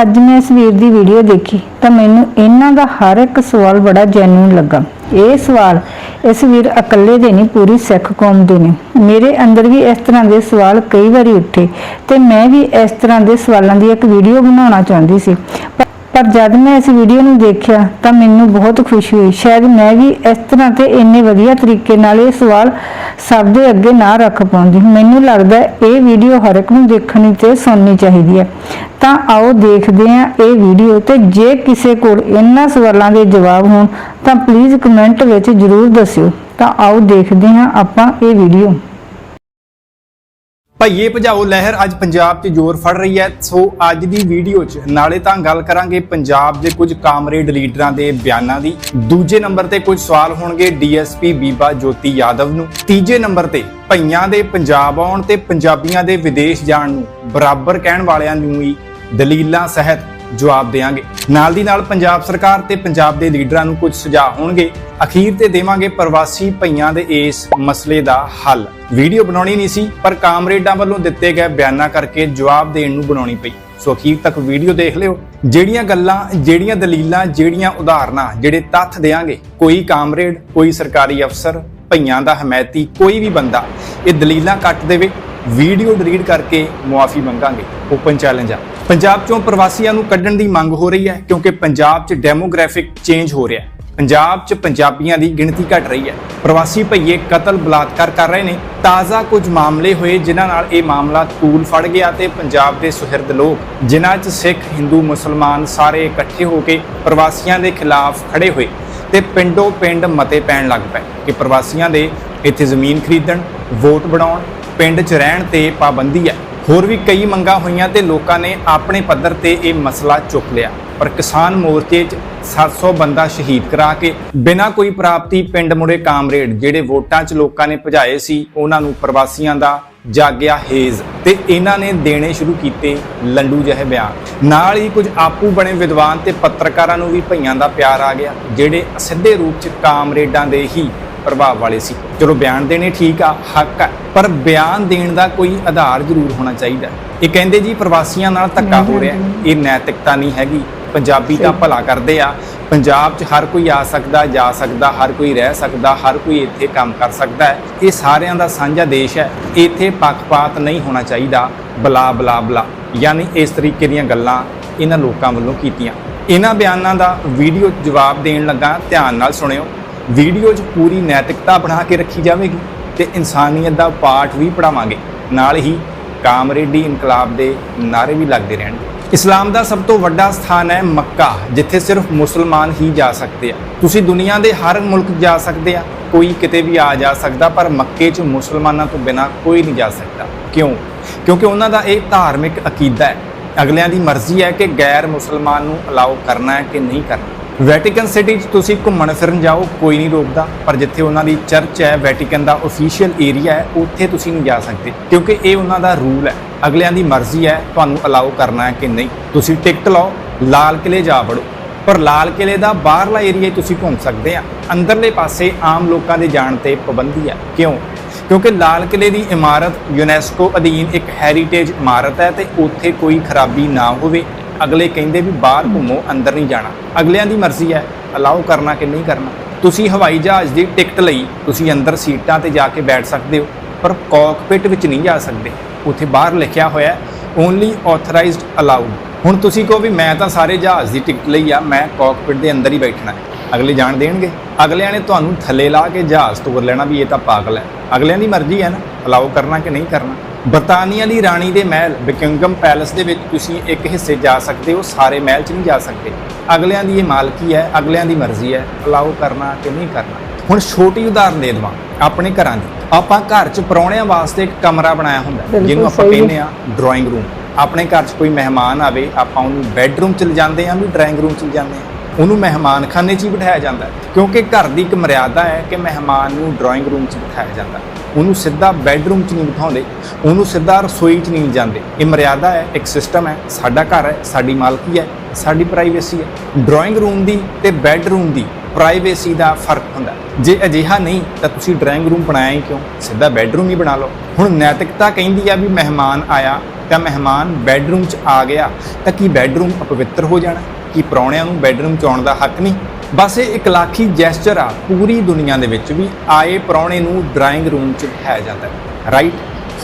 ਅੱਜ ਮੈਂ ਇਸ ਵੀਰ ਦੀ ਵੀਡੀਓ ਦੇਖੀ ਤਾਂ ਮੈਨੂੰ ਇਹਨਾਂ ਦਾ ਹਰ ਇੱਕ ਸਵਾਲ ਬੜਾ ਜੈਨੂਇਨ ਲੱਗਾ। ਇਹ ਸਵਾਲ ਇਸ ਵੀਰ ਇਕੱਲੇ ਦੇ ਨਹੀਂ, ਪੂਰੀ ਸਿੱਖ ਕੌਮ ਦੇ ਨੇ। ਮੇਰੇ ਅੰਦਰ ਵੀ ਇਸ ਤਰ੍ਹਾਂ ਦੇ ਸਵਾਲ ਕਈ ਵਾਰੀ ਉੱਠੇ ਤੇ ਮੈਂ ਵੀ ਇਸ ਤਰ੍ਹਾਂ ਦੇ ਸਵਾਲਾਂ ਦੀ ਇੱਕ ਵੀਡੀਓ ਬਣਾਉਣਾ ਚਾਹੁੰਦੀ ਸੀ। ਪਰ- ਪਰ ਜਦ ਮੈਂ ਇਸ ਵੀਡੀਓ ਨੂੰ ਦੇਖਿਆ ਤਾਂ ਮੈਨੂੰ ਬਹੁਤ ਖੁਸ਼ੀ ਹੋਈ। ਸ਼ਾਇਦ ਮੈਂ ਵੀ ਇਸ ਤਰ੍ਹਾਂ ਤੇ ਇੰਨੇ ਵਧੀਆ ਤਰੀਕੇ ਨਾਲ ਇਹ ਸਵਾਲ ਸਭ ਦੇ ਅੱਗੇ ਨਾ ਰੱਖ ਪਾਉਂਦੀ। ਮੈਨੂੰ ਲੱਗਦਾ ਇਹ ਵੀਡੀਓ ਹਰ ਇੱਕ ਨੂੰ ਦੇਖਣੀ ਤੇ ਸੁਣਨੀ ਚਾਹੀਦੀ ਹੈ। ਤਾਂ ਆਓ ਦੇਖਦੇ ਹਾਂ ਇਹ ਵੀਡੀਓ ਤੇ ਜੇ ਕਿਸੇ ਕੋਲ ਇਹਨਾਂ ਸਵਾਲਾਂ ਦੇ ਜਵਾਬ ਹੋਣ ਤਾਂ ਪਲੀਜ਼ ਕਮੈਂਟ ਵਿੱਚ ਜਰੂਰ ਦੱਸਿਓ। ਤਾਂ ਆਓ ਦੇਖਦੇ ਹਾਂ ਆਪਾਂ ਇਹ ਵੀਡੀਓ। ਭਈਏ ਭਜਾਓ ਲਹਿਰ ਅੱਜ ਪੰਜਾਬ 'ਚ ਜ਼ੋਰ ਫੜ ਰਹੀ ਹੈ। ਸੋ ਅੱਜ ਦੀ ਵੀਡੀਓ 'ਚ ਨਾਲੇ ਤਾਂ ਗੱਲ ਕਰਾਂਗੇ ਪੰਜਾਬ ਦੇ ਕੁਝ ਕਾਮਰੇਡ ਲੀਡਰਾਂ ਦੇ ਬਿਆਨਾਂ ਦੀ। ਦੂਜੇ ਨੰਬਰ ਤੇ ਕੁਝ ਸਵਾਲ ਹੋਣਗੇ ਡੀਐਸਪੀ ਬੀਬਾ ਜੋਤੀ ਯਾਦਵ ਨੂੰ। ਤੀਜੇ ਨੰਬਰ ਤੇ ਭਈਆਂ ਦੇ ਪੰਜਾਬ ਆਉਣ ਤੇ ਪੰਜਾਬੀਆਂ ਦੇ ਵਿਦੇਸ਼ ਜਾਣ ਨੂੰ ਬਰਾਬਰ ਕਹਿਣ ਵਾਲਿਆਂ ਨੂੰ ਹੀ ਦਲੀਲਾਂ ਸਹਿਤ ਜਵਾਬ ਦੇਵਾਂਗੇ। ਨਾਲ ਦੀ ਨਾਲ ਪੰਜਾਬ ਸਰਕਾਰ ਤੇ ਪੰਜਾਬ ਦੇ ਲੀਡਰਾਂ ਨੂੰ ਕੁਝ ਸੁਝਾਅ ਹੋਣਗੇ। ਅਖੀਰ ਤੇ ਦੇਵਾਂਗੇ ਪ੍ਰਵਾਸੀ ਭਈਆਂ ਦੇ ਇਸ ਮਸਲੇ ਦਾ ਹੱਲ। ਵੀਡੀਓ ਬਣਾਉਣੀ ਨਹੀਂ ਸੀ, ਪਰ ਕਾਮਰੇਡਾਂ ਵੱਲੋਂ ਦਿੱਤੇ ਗਏ ਬਿਆਨਾਂ ਕਰਕੇ ਜਵਾਬ ਦੇਣ ਨੂੰ ਬਣਾਉਣੀ ਪਈ। ਸੋ ਅਖੀਰ ਤੱਕ ਵੀਡੀਓ ਦੇਖ ਲਿਓ। ਜਿਹੜੀਆਂ ਗੱਲਾਂ, ਜਿਹੜੀਆਂ ਦਲੀਲਾਂ, ਜਿਹੜੀਆਂ ਉਦਾਹਰਨਾਂ, ਜਿਹੜੇ ਤੱਥ ਦੇਵਾਂਗੇ। ਕੋਈ ਕਾਮਰੇਡ, ਕੋਈ ਸਰਕਾਰੀ ਅਫਸਰ, ਭਈਆਂ ਦਾ ਹਮਾਇਤੀ ਕੋਈ ਵੀ ਬੰਦਾ, ਇਹ ਦਲੀਲਾਂ ਕੱਟ ਦੇਵੇ। ਵੀਡੀਓ ਡਿਲੀਟ ਕਰਕੇ ਮੁਆਫੀ ਮੰਗਾਂਗੇ। ਓਪਨ ਚੈਲੰਜ ਆ। ਪੰਜਾਬ ਚੋਂ ਪ੍ਰਵਾਸੀਆਂ ਨੂੰ ਕੱਢਣ ਦੀ ਮੰਗ ਹੋ ਰਹੀ ਹੈ ਕਿਉਂਕਿ ਪੰਜਾਬ 'ਚ ਡੈਮੋਗ੍ਰਾਫਿਕ ਚੇਂਜ ਹੋ ਰਿਹਾ ਹੈ। ਪੰਜਾਬ 'ਚ ਪੰਜਾਬੀਆਂ ਦੀ ਗਿਣਤੀ ਘਟ ਰਹੀ ਹੈ। ਪ੍ਰਵਾਸੀ ਭਈਏ ਕਤਲ ਬਲਾਤਕਾਰ ਕਰ ਰਹੇ ਨੇ। ਤਾਜ਼ਾ ਕੁਝ ਮਾਮਲੇ ਹੋਏ ਜਿਨ੍ਹਾਂ ਨਾਲ ਇਹ ਮਾਮਲਾ ਤੂਲ ਫੜ ਗਿਆ ਤੇ ਪੰਜਾਬ ਦੇ ਸੁਹਿਰਦ ਲੋਕ, ਜਿਨ੍ਹਾਂ 'ਚ ਸਿੱਖ, ਹਿੰਦੂ, ਮੁਸਲਮਾਨ ਸਾਰੇ ਇਕੱਠੇ ਹੋ ਕੇ ਪ੍ਰਵਾਸੀਆਂ ਦੇ ਖਿਲਾਫ ਖੜੇ ਹੋਏ ਤੇ ਪਿੰਡੋਂ ਪਿੰਡ ਮਤੇ ਪੈਣ ਲੱਗ ਪਏ ਕਿ ਪ੍ਰਵਾਸੀਆਂ ਦੇ ਇੱਥੇ ਜ਼ਮੀਨ ਖਰੀਦਣ, ਵੋਟ ਬਣਾਉਣ, ਪਿੰਡ 'ਚ ਰਹਿਣ ਤੇ ਪਾਬੰਦੀ ਹੈ। ਹੋਰ ਵੀ ਕਈ ਮੰਗਾਂ ਹੋਈਆਂ ਤੇ ਲੋਕਾਂ ਨੇ ਆਪਣੇ ਪੱਧਰ ਤੇ ਇਹ ਮਸਲਾ ਚੁੱਕ ਲਿਆ। ਪਰ ਕਿਸਾਨ ਮੋਰਚੇ 'ਚ 700 ਬੰਦਾ ਸ਼ਹੀਦ ਕਰਾ ਕੇ ਬਿਨਾਂ ਕੋਈ ਪ੍ਰਾਪਤੀ ਪਿੰਡ ਮੁੜੇ ਕਾਮਰੇਡ, ਜਿਹੜੇ ਵੋਟਾਂ 'ਚ ਲੋਕਾਂ ਨੇ ਭਜਾਏ ਸੀ, ਉਹਨਾਂ ਨੂੰ ਪ੍ਰਵਾਸੀਆਂ ਦਾ ਜਾਗਿਆ ਹੇਜ਼ ਤੇ ਇਹਨਾਂ ਨੇ ਦੇਣੇ ਸ਼ੁਰੂ ਕੀਤੇ ਲੰਡੂ ਜਿਹੇ ਬਿਆਨ। ਨਾਲ ਹੀ ਕੁਝ ਆਪੂ ਬਣੇ ਵਿਦਵਾਨ ਤੇ ਪੱਤਰਕਾਰਾਂ ਨੂੰ ਵੀ ਭਈਆਂ ਦਾ ਪਿਆਰ ਆ ਗਿਆ, ਜਿਹੜੇ ਸਿੱਧੇ ਰੂਪ 'ਚ ਕਾਮਰੇਡਾਂ ਦੇ ਹੀ ਪ੍ਰਭਾਵ ਵਾਲੇ ਸੀ। ਚਲੋ ਬਿਆਨ ਦੇਣੇ ਠੀਕ ਆ ਹੱਕ ਆ ਪਰ ਬਿਆਨ ਦੇਣ ਦਾ ਕੋਈ ਆਧਾਰ ਜ਼ਰੂਰ ਹੋਣਾ ਚਾਹੀਦਾ। ਇਹ ਕਹਿੰਦੇ ਜੀ ਪ੍ਰਵਾਸੀਆਂ ਨਾਲ ਧੱਕਾ ਹੋ ਰਿਹਾ। ਇਹ ਨੈਤਿਕਤਾ ਨਹੀਂ ਹੈਗੀ। ਪੰਜਾਬੀ ਤਾਂ ਭਲਾ ਕਰਦੇ ਆ। ਪੰਜਾਬ 'ਚ ਹਰ ਕੋਈ ਆ ਸਕਦਾ ਜਾ ਸਕਦਾ ਹਰ ਕੋਈ ਰਹਿ ਸਕਦਾ ਹਰ ਕੋਈ ਇੱਥੇ ਕੰਮ ਕਰ ਸਕਦਾ ਹੈ। ਇਹ ਸਾਰਿਆਂ ਦਾ ਸਾਂਝਾ ਦੇਸ਼ ਹੈ। ਇੱਥੇ ਪੱਖਪਾਤ ਨਹੀਂ ਹੋਣਾ ਚਾਹੀਦਾ। ਬਲਾ ਬਲਾ ਬਲਾ। ਯਾਨੀ ਇਸ ਤਰੀਕੇ ਦੀਆਂ ਗੱਲਾਂ ਇਹਨਾਂ ਲੋਕਾਂ ਵੱਲੋਂ ਕੀਤੀਆਂ। ਇਹਨਾਂ ਬਿਆਨਾਂ ਦਾ ਵੀਡੀਓ ਜਵਾਬ ਦੇਣ ਲੱਗਾ। ਧਿਆਨ ਨਾਲ ਸੁਣਿਓ। ਵੀਡੀਓ 'ਚ ਪੂਰੀ ਨੈਤਿਕਤਾ ਬਣਾ ਕੇ ਰੱਖੀ ਜਾਵੇਗੀ ਤੇ ਇਨਸਾਨੀਅਤ ਦਾ ਪਾਠ ਵੀ ਪੜਾਵਾਂਗੇ ਨਾਲ ਹੀ ਕਾਮਰੇਡੀ ਇਨਕਲਾਬ ਦੇ ਨਾਰੇ ਵੀ ਲੱਗਦੇ ਰਹਿਣਗੇ। ਇਸਲਾਮ ਦਾ ਸਭ ਤੋਂ ਵੱਡਾ ਸਥਾਨ ਹੈ ਮੱਕਾ, ਜਿੱਥੇ ਸਿਰਫ ਮੁਸਲਮਾਨ ਹੀ ਜਾ ਸਕਦੇ ਆ। ਤੁਸੀਂ ਦੁਨੀਆ ਦੇ ਹਰ ਮੁਲਕ ਜਾ ਸਕਦੇ ਆ, ਕੋਈ ਕਿਤੇ ਵੀ ਆ ਜਾ ਸਕਦਾ, ਪਰ ਮੱਕੇ 'ਚ ਮੁਸਲਮਾਨਾਂ ਤੋਂ ਬਿਨਾ ਕੋਈ ਨਹੀਂ ਜਾ ਸਕਦਾ। ਕਿਉਂ? ਕਿਉਂਕਿ ਉਹਨਾਂ ਦਾ ਇਹ ਧਾਰਮਿਕ ਅਕੀਦਾ ਹੈ। ਅਗਲਿਆਂ ਦੀ ਮਰਜ਼ੀ ਹੈ ਕਿ ਗੈਰ ਮੁਸਲਮਾਨ ਨੂੰ ਅਲਾਉ ਕਰਨਾ ਹੈ ਕਿ ਨਹੀਂ ਕਰਨਾ। ਵੈਟੀਕਨ ਸਿਟੀ 'ਚ ਤੁਸੀਂ ਘੁੰਮਣ ਫਿਰਨ ਜਾਓ, ਕੋਈ ਨਹੀਂ ਰੋਕਦਾ। ਪਰ ਜਿੱਥੇ ਉਹਨਾਂ ਦੀ ਚਰਚ ਹੈ ਵੈਟੀਕਨ ਦਾ ਅਫੀਸ਼ੀਅਲ ਏਰੀਆ ਹੈ, ਉੱਥੇ ਤੁਸੀਂ ਨਹੀਂ ਜਾ ਸਕਦੇ। ਕਿਉਂਕਿ ਇਹ ਉਹਨਾਂ ਦਾ ਰੂਲ ਹੈ। ਅਗਲਿਆਂ ਦੀ ਮਰਜ਼ੀ ਹੈ, ਤੁਹਾਨੂੰ ਅਲਾਉ ਕਰਨਾ ਹੈ ਕਿ ਨਹੀਂ। ਤੁਸੀਂ ਟਿਕਟ ਲਓ, ਲਾਲ ਕਿਲੇ ਜਾ ਵੜੋ। ਪਰ ਲਾਲ ਕਿਲੇ ਦਾ ਬਾਹਰਲਾ ਏਰੀਆ ਤੁਸੀਂ ਘੁੰਮ ਸਕਦੇ ਆ ਅੰਦਰਲੇ ਪਾਸੇ ਆਮ ਲੋਕਾਂ ਦੇ ਜਾਣ ਤੇ ਪਾਬੰਦੀ ਹੈ। ਕਿਉਂ? ਕਿਉਂਕਿ ਲਾਲ ਕਿਲੇ ਦੀ ਇਮਾਰਤ ਯੂਨੈਸਕੋ ਅਧੀਨ ਇੱਕ ਹੈਰੀਟੇਜ ਇਮਾਰਤ ਹੈ ਤੇ ਉੱਥੇ ਕੋਈ ਖਰਾਬੀ ਨਾ ਹੋਵੇ। ਅਗਲੇ ਕਹਿੰਦੇ ਵੀ ਬਾਹਰ ਘੁੰਮੋ, ਅੰਦਰ ਨਹੀਂ ਜਾਣਾ। ਅਗਲਿਆਂ ਦੀ ਮਰਜ਼ੀ ਹੈ ਅਲਾਉ ਕਰਨਾ ਕਿ ਨਹੀਂ ਕਰਨਾ। ਤੁਸੀਂ ਹਵਾਈ ਜਹਾਜ਼ ਦੀ ਟਿਕਟ ਲਈ ਤੁਸੀਂ ਅੰਦਰ ਸੀਟਾਂ ਤੇ ਜਾ ਕੇ ਬੈਠ ਸਕਦੇ ਹੋ, ਪਰ ਕਾਕਪਿਟ ਵਿੱਚ ਨਹੀਂ ਜਾ ਸਕਦੇ। ਉੱਥੇ ਬਾਹਰ ਲਿਖਿਆ ਹੋਇਆ ਓਨਲੀ ਆਥੋਰਾਈਜ਼ਡ ਅਲਾਉਡ ਹੁਣ ਤੁਸੀਂ ਕਹੋ ਵੀ ਮੈਂ ਤਾਂ ਸਾਰੇ ਜਹਾਜ਼ ਦੀ ਟਿਕਟ ਲਈ ਆ, ਮੈਂ ਕਾਕਪਿਟ ਦੇ ਅੰਦਰ ਹੀ ਬੈਠਣਾ ਹੈ। ਅਗਲੇ ਜਾਣ ਦੇਣਗੇ। ਅਗਲਿਆਂ ਨੇ ਤੁਹਾਨੂੰ ਥੱਲੇ ਲਾ ਕੇ ਜਹਾਜ਼ ਤੋਰ ਲੈਣਾ ਵੀ ਇਹ ਤਾਂ ਪਾਗਲ ਹੈ। ਅਗਲਿਆਂ ਦੀ ਮਰਜ਼ੀ ਹੈ ਨਾ ਅਲਾਉ ਕਰਨਾ ਕਿ ਨਹੀਂ ਕਰਨਾ। ਬਰਤਾਨੀਆ ਦੀ ਰਾਣੀ ਦੇ ਮਹਿਲ ਬਿਕਿੰਗਮ ਪੈਲੇਸ ਦੇ ਵਿੱਚ ਤੁਸੀਂ ਇੱਕ ਹਿੱਸੇ ਜਾ ਸਕਦੇ ਹੋ ਸਾਰੇ ਮਹਿਲ 'ਚ ਨਹੀਂ ਜਾ ਸਕਦੇ। ਅਗਲਿਆਂ ਦੀ ਇਹ ਮਾਲਕੀ ਹੈ ਅਗਲਿਆਂ ਦੀ ਮਰਜ਼ੀ ਹੈ ਅਲਾਉ ਕਰਨਾ ਕਿ ਨਹੀਂ ਕਰਨਾ। ਹੁਣ ਛੋਟੀ ਉਦਾਹਰਨ ਦੇ ਦਵਾਂ ਆਪਣੇ ਘਰਾਂ ਦੀ। ਆਪਾਂ ਘਰ 'ਚ ਪਰੌਣਿਆਂ ਵਾਸਤੇ ਇੱਕ ਕਮਰਾ ਬਣਾਇਆ ਹੁੰਦਾ ਜਿਹਨੂੰ ਆਪਾਂ। ਕਹਿੰਦੇ ਆ ਡਰਾਇੰਗ ਰੂਮ ਆਪਣੇ ਘਰ 'ਚ ਕੋਈ ਮਹਿਮਾਨ ਆਵੇ ਆਪਾਂ ਉਹਨੂੰ ਬੈੱਡਰੂਮ 'ਚ ਲਿਜਾਂਦੇ ਆ ਵੀ ਡਰਾਇੰਗ ਰੂਮ 'ਚ ਲਿਜਾਂਦੇ ਆ ਉਹਨੂੰ ਮਹਿਮਾਨ ਖਾਨੇ 'ਚ ਹੀ ਬਿਠਾਇਆ ਜਾਂਦਾ ਕਿਉਂਕਿ ਘਰ ਦੀ ਇੱਕ ਮਰਿਆਦਾ ਹੈ ਕਿ ਮਹਿਮਾਨ ਨੂੰ ਡਰਾਇੰਗ ਰੂਮ 'ਚ ਬਿਠਾਇਆ ਜਾਂਦਾ। ਉਹਨੂੰ ਸਿੱਧਾ ਬੈੱਡਰੂਮ 'ਚ ਨਹੀਂ ਬਿਠਾਉਂਦੇ, ਉਹਨੂੰ ਸਿੱਧਾ ਰਸੋਈ 'ਚ ਨਹੀਂ ਜਾਂਦੇ। ਇਹ ਮਰਿਆਦਾ ਹੈ, ਇੱਕ ਸਿਸਟਮ ਹੈ, ਸਾਡਾ ਘਰ ਹੈ, ਸਾਡੀ ਮਾਲਕੀ ਹੈ, ਸਾਡੀ ਪ੍ਰਾਈਵੇਸੀ ਹੈ। ਡਰਾਇੰਗ ਰੂਮ ਦੀ ਤੇ ਬੈੱਡਰੂਮ ਦੀ ਪ੍ਰਾਈਵੇਸੀ ਦਾ ਫ਼ਰਕ ਹੁੰਦਾ ਜੇ ਅਜਿਹਾ ਨਹੀਂ, ਤਾਂ ਤੁਸੀਂ ਡਰਾਇੰਗ ਰੂਮ ਬਣਾਇਆ ਹੀ ਕਿਉਂ? ਸਿੱਧਾ ਬੈੱਡਰੂਮ ਹੀ ਬਣਾ ਲਓ। ਹੁਣ ਨੈਤਿਕਤਾ ਕਹਿੰਦੀ ਆ ਵੀ ਮਹਿਮਾਨ ਆਇਆ, ਤਾਂ ਮਹਿਮਾਨ ਬੈੱਡਰੂਮ 'ਚ ਆ ਗਿਆ, ਤਾਂ ਕੀ ਬੈੱਡਰੂਮ ਅਪਵਿੱਤਰ ਹੋ ਜਾਣਾ? ਕੀ ਪ੍ਰਾਹੁਣਿਆਂ ਨੂੰ ਬੈੱਡਰੂਮ 'ਚ ਆਉਣ ਦਾ ਹੱਕ ਨਹੀਂ? ਬਸ ਇਹ ਇਕਲਾਖੀ ਜੈਸਚਰ ਆ, ਪੂਰੀ ਦੁਨੀਆ ਦੇ ਵਿੱਚ ਵੀ ਆਏ ਪ੍ਰਾਹੁਣੇ ਨੂੰ ਡਰਾਇੰਗ ਰੂਮ 'ਚ ਬਿਠਾਇਆ ਜਾਂਦਾ ਹੈ। ਰਾਈਟ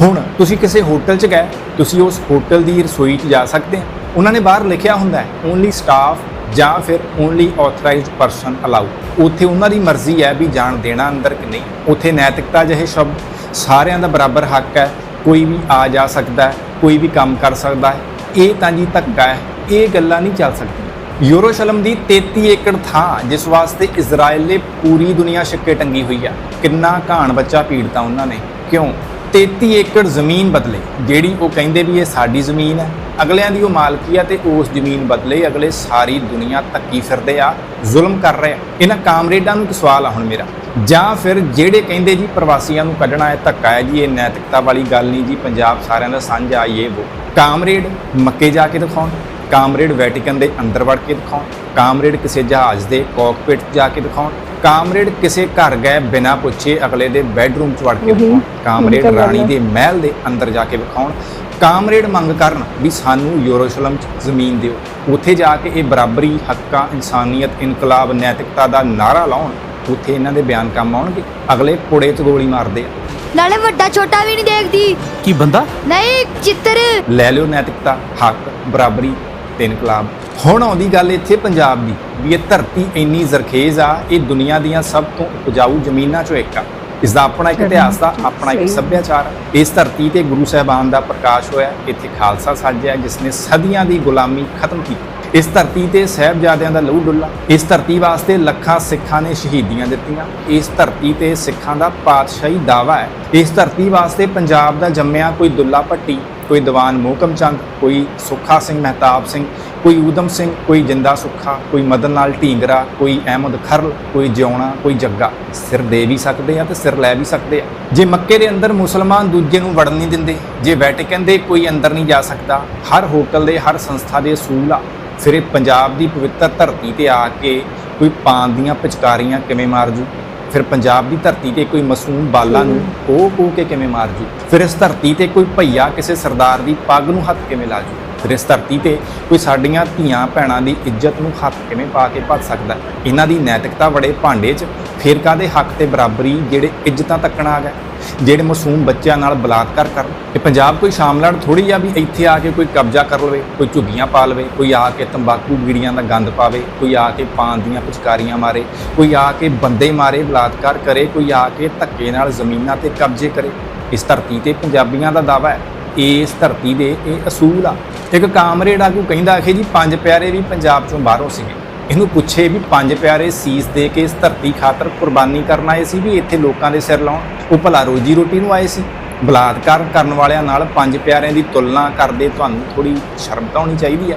ਹੁਣ ਤੁਸੀਂ ਕਿਸੇ ਹੋਟਲ 'ਚ ਗਏ, ਤੁਸੀਂ ਉਸ ਹੋਟਲ ਦੀ ਰਸੋਈ 'ਚ ਜਾ ਸਕਦੇ ਹੋ। ਉਹਨਾਂ ਨੇ ਬਾਹਰ ਲਿਖਿਆ ਹੁੰਦਾ ਹੈ ਓਨਲੀ ਸਟਾਫ ਜਾਂ ਫਿਰ ਓਨਲੀ ਆਥੋਰਾਈਜ਼ਡ ਪਰਸਨ ਅਲਾਉ ਉੱਥੇ ਉਹਨਾਂ ਦੀ ਮਰਜ਼ੀ ਹੈ ਵੀ ਜਾਣ ਦੇਣਾ ਅੰਦਰ ਕਿ ਨਹੀਂ। ਉੱਥੇ ਨੈਤਿਕਤਾ ਜਿਹੇ ਸ਼ਬਦ, ਸਾਰਿਆਂ ਦਾ ਬਰਾਬਰ ਹੱਕ ਹੈ। ਕੋਈ ਵੀ ਆ ਜਾ ਸਕਦਾ ਹੈ, ਕੋਈ ਵੀ ਕੰਮ ਕਰ ਸਕਦਾ ਹੈ। ਇਹ ਤਾਂ ਜੀ ਧੱਕਾ ਹੈ, ਇਹ ਗੱਲਾਂ ਨਹੀਂ ਚੱਲ ਸਕਦੀਆਂ। ਯੂਰੋਸ਼ਲਮ ਦੀ 33 ਏਕੜ ਥਾਂ, ਜਿਸ ਵਾਸਤੇ ਇਜ਼ਰਾਈਲ ਨੇ ਪੂਰੀ ਦੁਨੀਆ ਛੱਕੇ ਟੰਗੀ ਹੋਈ ਆ। ਕਿੰਨਾ ਘਾਣ ਬੱਚਾ ਪੀੜਤਾ ਉਹਨਾਂ ਨੇ। ਕਿਉਂ? 33 ਏਕੜ ਜ਼ਮੀਨ ਬਦਲੇ। ਜਿਹੜੀ ਉਹ ਕਹਿੰਦੇ ਵੀ ਇਹ ਸਾਡੀ ਜ਼ਮੀਨ ਹੈ, ਅਗਲਿਆਂ ਦੀ ਉਹ ਮਾਲਕੀ ਆ ਤੇ ਉਸ ਜ਼ਮੀਨ ਬਦਲੇ ਅਗਲੇ ਸਾਰੀ ਦੁਨੀਆ ਧੱਕੀ ਫਿਰਦੇ ਆ, ਜ਼ੁਲਮ ਕਰ ਰਹੇ ਆ। ਇਹਨਾਂ ਕਾਮਰੇਡਾਂ ਨੂੰ ਇੱਕ ਸਵਾਲ ਆ ਹੁਣ ਮੇਰਾ। ਜਾਂ ਫਿਰ ਜਿਹੜੇ ਕਹਿੰਦੇ ਜੀ ਪ੍ਰਵਾਸੀਆਂ ਨੂੰ ਕੱਢਣਾ ਹੈ, ਧੱਕਾ ਹੈ ਜੀ, ਇਹ ਨੈਤਿਕਤਾ ਵਾਲੀ ਗੱਲ ਨਹੀਂ ਜੀ, ਪੰਜਾਬ ਸਾਰਿਆਂ ਦਾ ਸਾਂਝਾ ਇਹ ਉਹ ਕਾਮਰੇਡ ਮੱਕੇ ਜਾ ਕੇ ਦਿਖਾਉਣ। ਕਾਮਰੇਡ ਵੈਟੀਕਨ ਦੇ ਅੰਦਰ ਵੜ ਕੇ ਦਿਖਾਉਣ ਕਾਮਰੇਡ ਕਿਸੇ ਜਹਾਜ਼ ਦੇ ਕਾਕਪਿਟ ਜਾ ਕੇ ਦਿਖਾਉਣ ਕਾਮਰੇਡ ਕਿਸੇ ਘਰ ਗਏ ਬਿਨਾਂ ਪੁੱਛੇ ਅਗਲੇ ਦੇ ਬੈੱਡਰੂਮ 'ਚ ਵੜ ਕੇ ਦਿਖਾਉਣ ਕਾਮਰੇਡ ਰਾਣੀ। ਦੇ ਮਹਿਲ ਦੇ ਅੰਦਰ ਜਾ ਕੇ ਵਿਖਾਉਣ ਕਾਮਰੇਡ ਮੰਗ ਕਰਨ ਵੀ ਸਾਨੂੰ ਯੂਰੋਸ਼ਲਮ 'ਚ ਜ਼ਮੀਨ ਦਿਓ। ਉੱਥੇ ਜਾ ਕੇ ਇਹ ਬਰਾਬਰੀ ਹੱਕਾਂ ਇਨਸਾਨੀਅਤ ਇਨਕਲਾਬ ਨੈਤਿਕਤਾ ਦਾ ਨਾਰਾ ਲਾਉਣ ਉੱਥੇ ਇਹਨਾਂ ਦੇ ਬਿਆਨ ਕੰਮ ਆਉਣਗੇ। ਅਗਲੇ ਪੁੜੇ 'ਚ ਗੋਲੀ ਮਾਰਦੇ ਆ। ਨਾਲੇ ਵੱਡਾ ਛੋਟਾ ਵੀ ਨਹੀਂ ਦੇਖਦੀ। ਕੀ ਬੰਦਾ? ਨਹੀਂ ਚਿੱਤਰ। ਲੈ ਲਿਓ ਨੈਤਿਕਤਾ ਹੱਕ ਬਰਾਬਰੀ ਤੇ ਇਨਕਲਾਬ ਹੁਣ ਆਉਂਦੀ ਗੱਲ ਇੱਥੇ ਪੰਜਾਬ ਦੀ ਵੀ ਇਹ ਧਰਤੀ ਇੰਨੀ ਜ਼ਰਖੇਜ਼ ਆ ਇਹ ਦੁਨੀਆ ਦੀਆਂ ਸਭ ਤੋਂ ਉਪਜਾਊ ਜ਼ਮੀਨਾਂ ਚੋਂ ਇੱਕ ਆ। ਇਸ ਦਾ ਆਪਣਾ ਇੱਕ ਇਤਿਹਾਸ ਦਾ ਆਪਣਾ ਇੱਕ। ਸੱਭਿਆਚਾਰ। ਇਸ ਧਰਤੀ ਤੇ ਗੁਰੂ ਸਾਹਿਬਾਨ ਦਾ ਪ੍ਰਕਾਸ਼ ਹੋਇਆ ਇੱਥੇ ਖਾਲਸਾ ਸਾਜਿਆ ਜਿਸ ਨੇ ਸਦੀਆਂ ਦੀ ਗੁਲਾਮੀ ਖਤਮ ਕੀਤੀ। ਇਸ ਧਰਤੀ ਤੇ ਸਹਿਬਜ਼ਾਦਿਆਂ ਦਾ ਲਹੂ ਡੁੱਲਾ। ਇਸ ਧਰਤੀ ਵਾਸਤੇ ਲੱਖਾਂ ਸਿੱਖਾਂ ਨੇ ਸ਼ਹੀਦੀਆਂ ਦਿੱਤੀਆਂ। ਇਸ ਧਰਤੀ ਤੇ ਸਿੱਖਾਂ ਦਾ ਪਾਤਸ਼ਾਹੀ ਦਾਵਾ ਹੈ। ਇਸ ਧਰਤੀ ਵਾਸਤੇ ਪੰਜਾਬ ਦਾ ਜੰਮਿਆ ਕੋਈ ਦੁੱਲਾ ਭੱਟੀ ਕੋਈ ਦੀਵਾਨ ਮੋਹਕਮ ਚੰਦ, ਕੋਈ ਸੁੱਖਾ ਸਿੰਘ ਮਹਿਤਾਬ ਸਿੰਘ, ਕੋਈ ਊਦਮ ਸਿੰਘ, ਕੋਈ ਜਿੰਦਾ ਸੁੱਖਾ, ਕੋਈ ਮਦਨ ਲਾਲ ਢੀਂਗਰਾ, ਕੋਈ ਅਹਿਮਦ ਖਰਲ, ਕੋਈ ਜਿਉਣਾ, ਕੋਈ ਜੱਗਾ। ਸਿਰ ਦੇ ਵੀ ਸਕਦੇ ਆ ਤੇ ਸਿਰ ਲੈ ਵੀ ਸਕਦੇ ਆ। ਜੇ ਮੱਕੇ ਦੇ ਅੰਦਰ ਮੁਸਲਮਾਨ ਦੂਜੇ ਨੂੰ ਵੜਨ ਨਹੀਂ ਦਿੰਦੇ, ਜੇ ਵੈਟੀਕਨ ਦੇ ਕੋਈ ਅੰਦਰ ਨਹੀਂ ਜਾ ਸਕਦਾ, ਹਰ ਹੋਟਲ ਦੇ, ਹਰ ਸੰਸਥਾ ਦੇ ਅਸੂਲ ਆ। ਫਿਰ ਇਹ ਪੰਜਾਬ ਦੀ ਪਵਿੱਤਰ ਧਰਤੀ ਤੇ ਆ ਕੇ ਕੋਈ ਪਾਨ ਦੀਆਂ ਪਿਚਕਾਰੀਆਂ ਕਿਵੇਂ ਮਾਰ ਜੂ? ਫਿਰ ਪੰਜਾਬ ਦੀ ਧਰਤੀ ਤੇ ਕੋਈ ਮਾਸੂਮ ਬਾਲਾਂ ਨੂੰ ਉਹ ਕੋ ਕੇ ਕਿਵੇਂ ਮਾਰ ਜੂ? ਫਿਰ ਇਸ ਧਰਤੀ ਤੇ ਕੋਈ ਭਈਆ ਕਿਸੇ ਸਰਦਾਰ ਦੀ ਪੱਗ ਨੂੰ ਹੱਥ ਕਿਵੇਂ ਲਾ ਜੂ? ਫਿਰ ਇਸ ਧਰਤੀ ਤੇ ਕੋਈ ਸਾਡੀਆਂ ਧੀਆਂ ਭੈਣਾਂ ਦੀ ਇੱਜ਼ਤ ਨੂੰ ਹੱਥ ਕਿਵੇਂ ਪਾ ਕੇ ਭੱਜ ਸਕਦਾ ਇਹਨਾਂ ਦੀ ਨੈਤਿਕਤਾ ਬੜੇ ਭਾਂਡੇ 'ਚ ਫਿਰ ਕਾਦੇ ਹੱਕ ਤੇ ਬਰਾਬਰੀ ਜਿਹੜੇ ਇੱਜ਼ਤਾਂ ਤੱਕਣ ਆ ਗਏ? ਜਿਹੜੇ ਮਾਸੂਮ ਬੱਚਿਆਂ ਨਾਲ ਬਲਾਤਕਾਰ ਕਰਨ? ਤੇ ਪੰਜਾਬ ਕੋਈ ਸ਼ਾਮਲਾੜ ਥੋੜੀ ਆ ਵੀ ਇੱਥੇ ਆ ਕੇ ਕੋਈ ਕਬਜ਼ਾ ਕਰ ਲਵੇ, ਕੋਈ ਝੁੱਗੀਆਂ ਪਾ ਲਵੇ, ਕੋਈ ਆ ਕੇ ਤੰਬਾਕੂ ਬੀੜੀਆਂ ਦਾ ਗੰਦ ਪਾਵੇ, ਕੋਈ ਆ ਕੇ ਪਾਨ ਦੀਆਂ ਪਿਚਕਾਰੀਆਂ ਮਾਰੇ, ਕੋਈ ਆ ਕੇ ਬੰਦੇ ਮਾਰੇ, ਬਲਾਤਕਾਰ ਕਰੇ, ਕੋਈ ਆ ਕੇ ਧੱਕੇ ਨਾਲ ਜ਼ਮੀਨਾਂ ਤੇ ਕਬਜ਼ੇ ਕਰੇ? ਇਸ ਧਰਤੀ ਤੇ ਪੰਜਾਬੀਆਂ ਦਾ ਦਾਵਾ ਹੈ ਇਸ ਧਰਤੀ ਦੇ ਇਹ ਅਸੂਲ ਆ। ਇੱਕ ਕਾਮਰੇਡ ਆਗੂ ਕਹਿੰਦਾ ਆਖੇ ਜੀ ਪੰਜ ਪਿਆਰੇ ਵੀ ਪੰਜਾਬ ਚੋਂ ਬਾਹਰੋਂ ਸੀਗੇ। ਇਹਨੂੰ ਪੁੱਛੇ ਵੀ ਪੰਜ ਪਿਆਰੇ ਸੀਸ ਦੇ ਕੇ ਇਸ ਧਰਤੀ ਖਾਤਰ ਕੁਰਬਾਨੀ ਕਰਨ ਆਏ ਸੀ ਵੀ ਇੱਥੇ ਲੋਕਾਂ ਦੇ ਸਿਰ ਲਾਉਣ। ਉਹ ਭਲਾ ਰੋਜੀ ਰੋਟੀ ਨੂੰ ਆਏ ਸੀ। ਬਲਾਤਕਾਰ ਕਰਨ ਵਾਲਿਆਂ ਨਾਲ ਪੰਜ ਪਿਆਰਿਆਂ ਦੀ ਤੁਲਨਾ ਕਰਦੇ ਤੁਹਾਨੂੰ ਥੋੜੀ ਸ਼ਰਮ ਤਾਂ ਹੋਣੀ ਚਾਹੀਦੀ ਆ।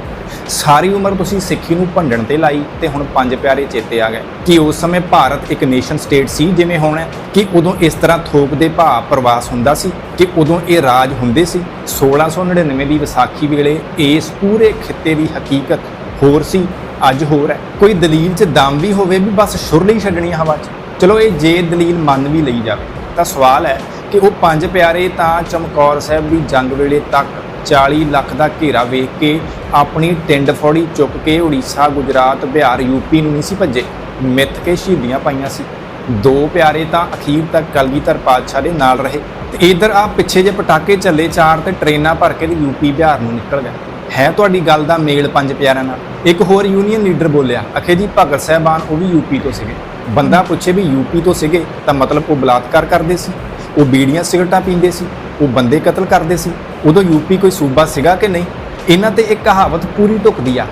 ਸਾਰੀ ਉਮਰ ਤੁਸੀਂ ਸਿੱਖੀ ਨੂੰ ਭੰਡਣ ਤੇ ਲਾਈ ਤੇ ਹੁਣ ਪੰਜ ਪਿਆਰੇ ਚੇਤੇ ਆ ਗਏ ਕਿ ਉਸ ਸਮੇਂ ਭਾਰਤ ਇੱਕ ਨੇਸ਼ਨ ਸਟੇਟ ਸੀ ਜਿਵੇਂ ਹੁਣ ਕਿ ਉਦੋਂ ਇਸ ਤਰ੍ਹਾਂ ਥੋਕ ਦੇ ਭਾਅ ਪ੍ਰਵਾਸ ਹੁੰਦਾ ਸੀ, ਕਿ ਉਦੋਂ ਇਹ ਰਾਜ ਹੁੰਦੇ ਸੀ। 1699 ਦੀ ਵਿਸਾਖੀ ਵੇਲੇ ਇਸ ਪੂਰੇ ਖਿੱਤੇ ਦੀ ਹਕੀਕਤ ਹੋਰ ਸੀ, ਅੱਜ ਹੋਰ ਹੈ। ਕੋਈ ਦਲੀਲ 'ਚ ਦਮ ਵੀ ਹੋਵੇ ਵੀ ਬਸ ਸ਼ੁਰਲੀ ਛੱਡਣੀ ਹਵਾ 'ਚ। ਚਲੋ ਇਹ ਜੇ ਦਲੀਲ ਮੰਨ ਵੀ ਲਈ ਜਾਵੇ, ਤਾਂ ਸਵਾਲ ਹੈ ਕਿ ਉਹ ਪੰਜ ਪਿਆਰੇ ਤਾਂ ਚਮਕੌਰ ਸਾਹਿਬ ਦੀ ਜੰਗ ਵੇਲੇ ਤੱਕ 40 ਲੱਖ ਦਾ ਘੇਰਾ ਵੇਖ ਕੇ ਆਪਣੀ ਟਿੰਡ ਫੋੜੀ ਚੁੱਕ ਕੇ ਉੜੀਸਾ, ਗੁਜਰਾਤ, ਬਿਹਾਰ ਯੂਪੀ ਨੂੰ ਨਹੀਂ ਸੀ ਭੱਜੇ। ਮਿੱਥ ਕੇ ਸ਼ਹੀਦੀਆਂ ਪਾਈਆਂ ਸੀ। ਦੋ ਪਿਆਰੇ ਤਾਂ ਅਖੀਰ ਤੱਕ ਕਲਗੀਧਰ ਪਾਤਸ਼ਾਹ ਦੇ ਨਾਲ ਰਹੇ। ਤੇ ਇਧਰ ਆ ਪਿੱਛੇ ਜੇ ਪਟਾਕੇ ਚੱਲੇ ਚਾਰ ਤੇ ਟ੍ਰੇਨਾਂ ਭਰ ਕੇ ਤੇ ਯੂਪੀ ਬਿਹਾਰ ਨੂੰ ਨਿਕਲ ਗਏ। ਹੈ ਤੁਹਾਡੀ ਗੱਲ ਦਾ ਮੇਲ ਪੰਜ ਪਿਆਰਿਆਂ ਨਾਲ? ਇੱਕ ਹੋਰ ਯੂਨੀਅਨ ਲੀਡਰ ਬੋਲਿਆ, ਅਖੇ ਜੀ, ਭਗਤ ਸਾਹਿਬਾਨ ਉਹ ਵੀ ਯੂਪੀ ਤੋਂ ਸੀਗੇ। ਬੰਦਾ ਪੁੱਛੇ ਵੀ ਯੂਪੀ ਤੋਂ ਸੀਗੇ ਤਾਂ ਮਤਲਬ ਉਹ ਬਲਾਤਕਾਰ ਕਰਦੇ ਸੀ। ਉਹ ਬੀੜੀਆਂ ਸਿਗਰਟਾਂ ਪੀਂਦੇ ਸੀ, ਉਹ ਬੰਦੇ ਕਤਲ ਕਰਦੇ ਸੀ। ਉਦੋਂ ਯੂਪੀ ਕੋਈ ਸੂਬਾ ਸੀਗਾ ਕਿ ਨਹੀਂ? ਇਹਨਾਂ ਤੇ ਇੱਕ ਕਹਾਵਤ ਪੂਰੀ ਢੁਕਦੀ ਆ,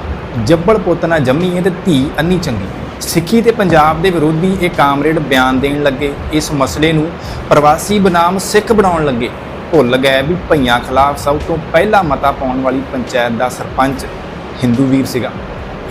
ਜੱਬਲ ਪੁੱਤ ਨਾ ਜੰਮੀ ਹੈ ਤੇ ਧੀ ਅੰਨੀ ਚੰਗੀ। ਸਿੱਖੀ ਤੇ ਪੰਜਾਬ ਦੇ ਵਿਰੋਧੀ ਇਹ ਕਾਮਰੇਡ ਬਿਆਨ ਦੇਣ ਲੱਗੇ, ਇਸ ਮਸਲੇ ਨੂੰ ਪ੍ਰਵਾਸੀ ਬਨਾਮ ਸਿੱਖ ਬਣਾਉਣ ਲੱਗੇ। ਭੁੱਲ ਗਏ ਵੀ ਭਈਆਂ ਖਿਲਾਫ ਸਭ ਤੋਂ ਪਹਿਲਾ ਮਤਾ ਪਾਉਣ ਵਾਲੀ ਪੰਚਾਇਤ ਦਾ ਸਰਪੰਚ ਹਿੰਦੂ ਵੀਰ ਸੀਗਾ।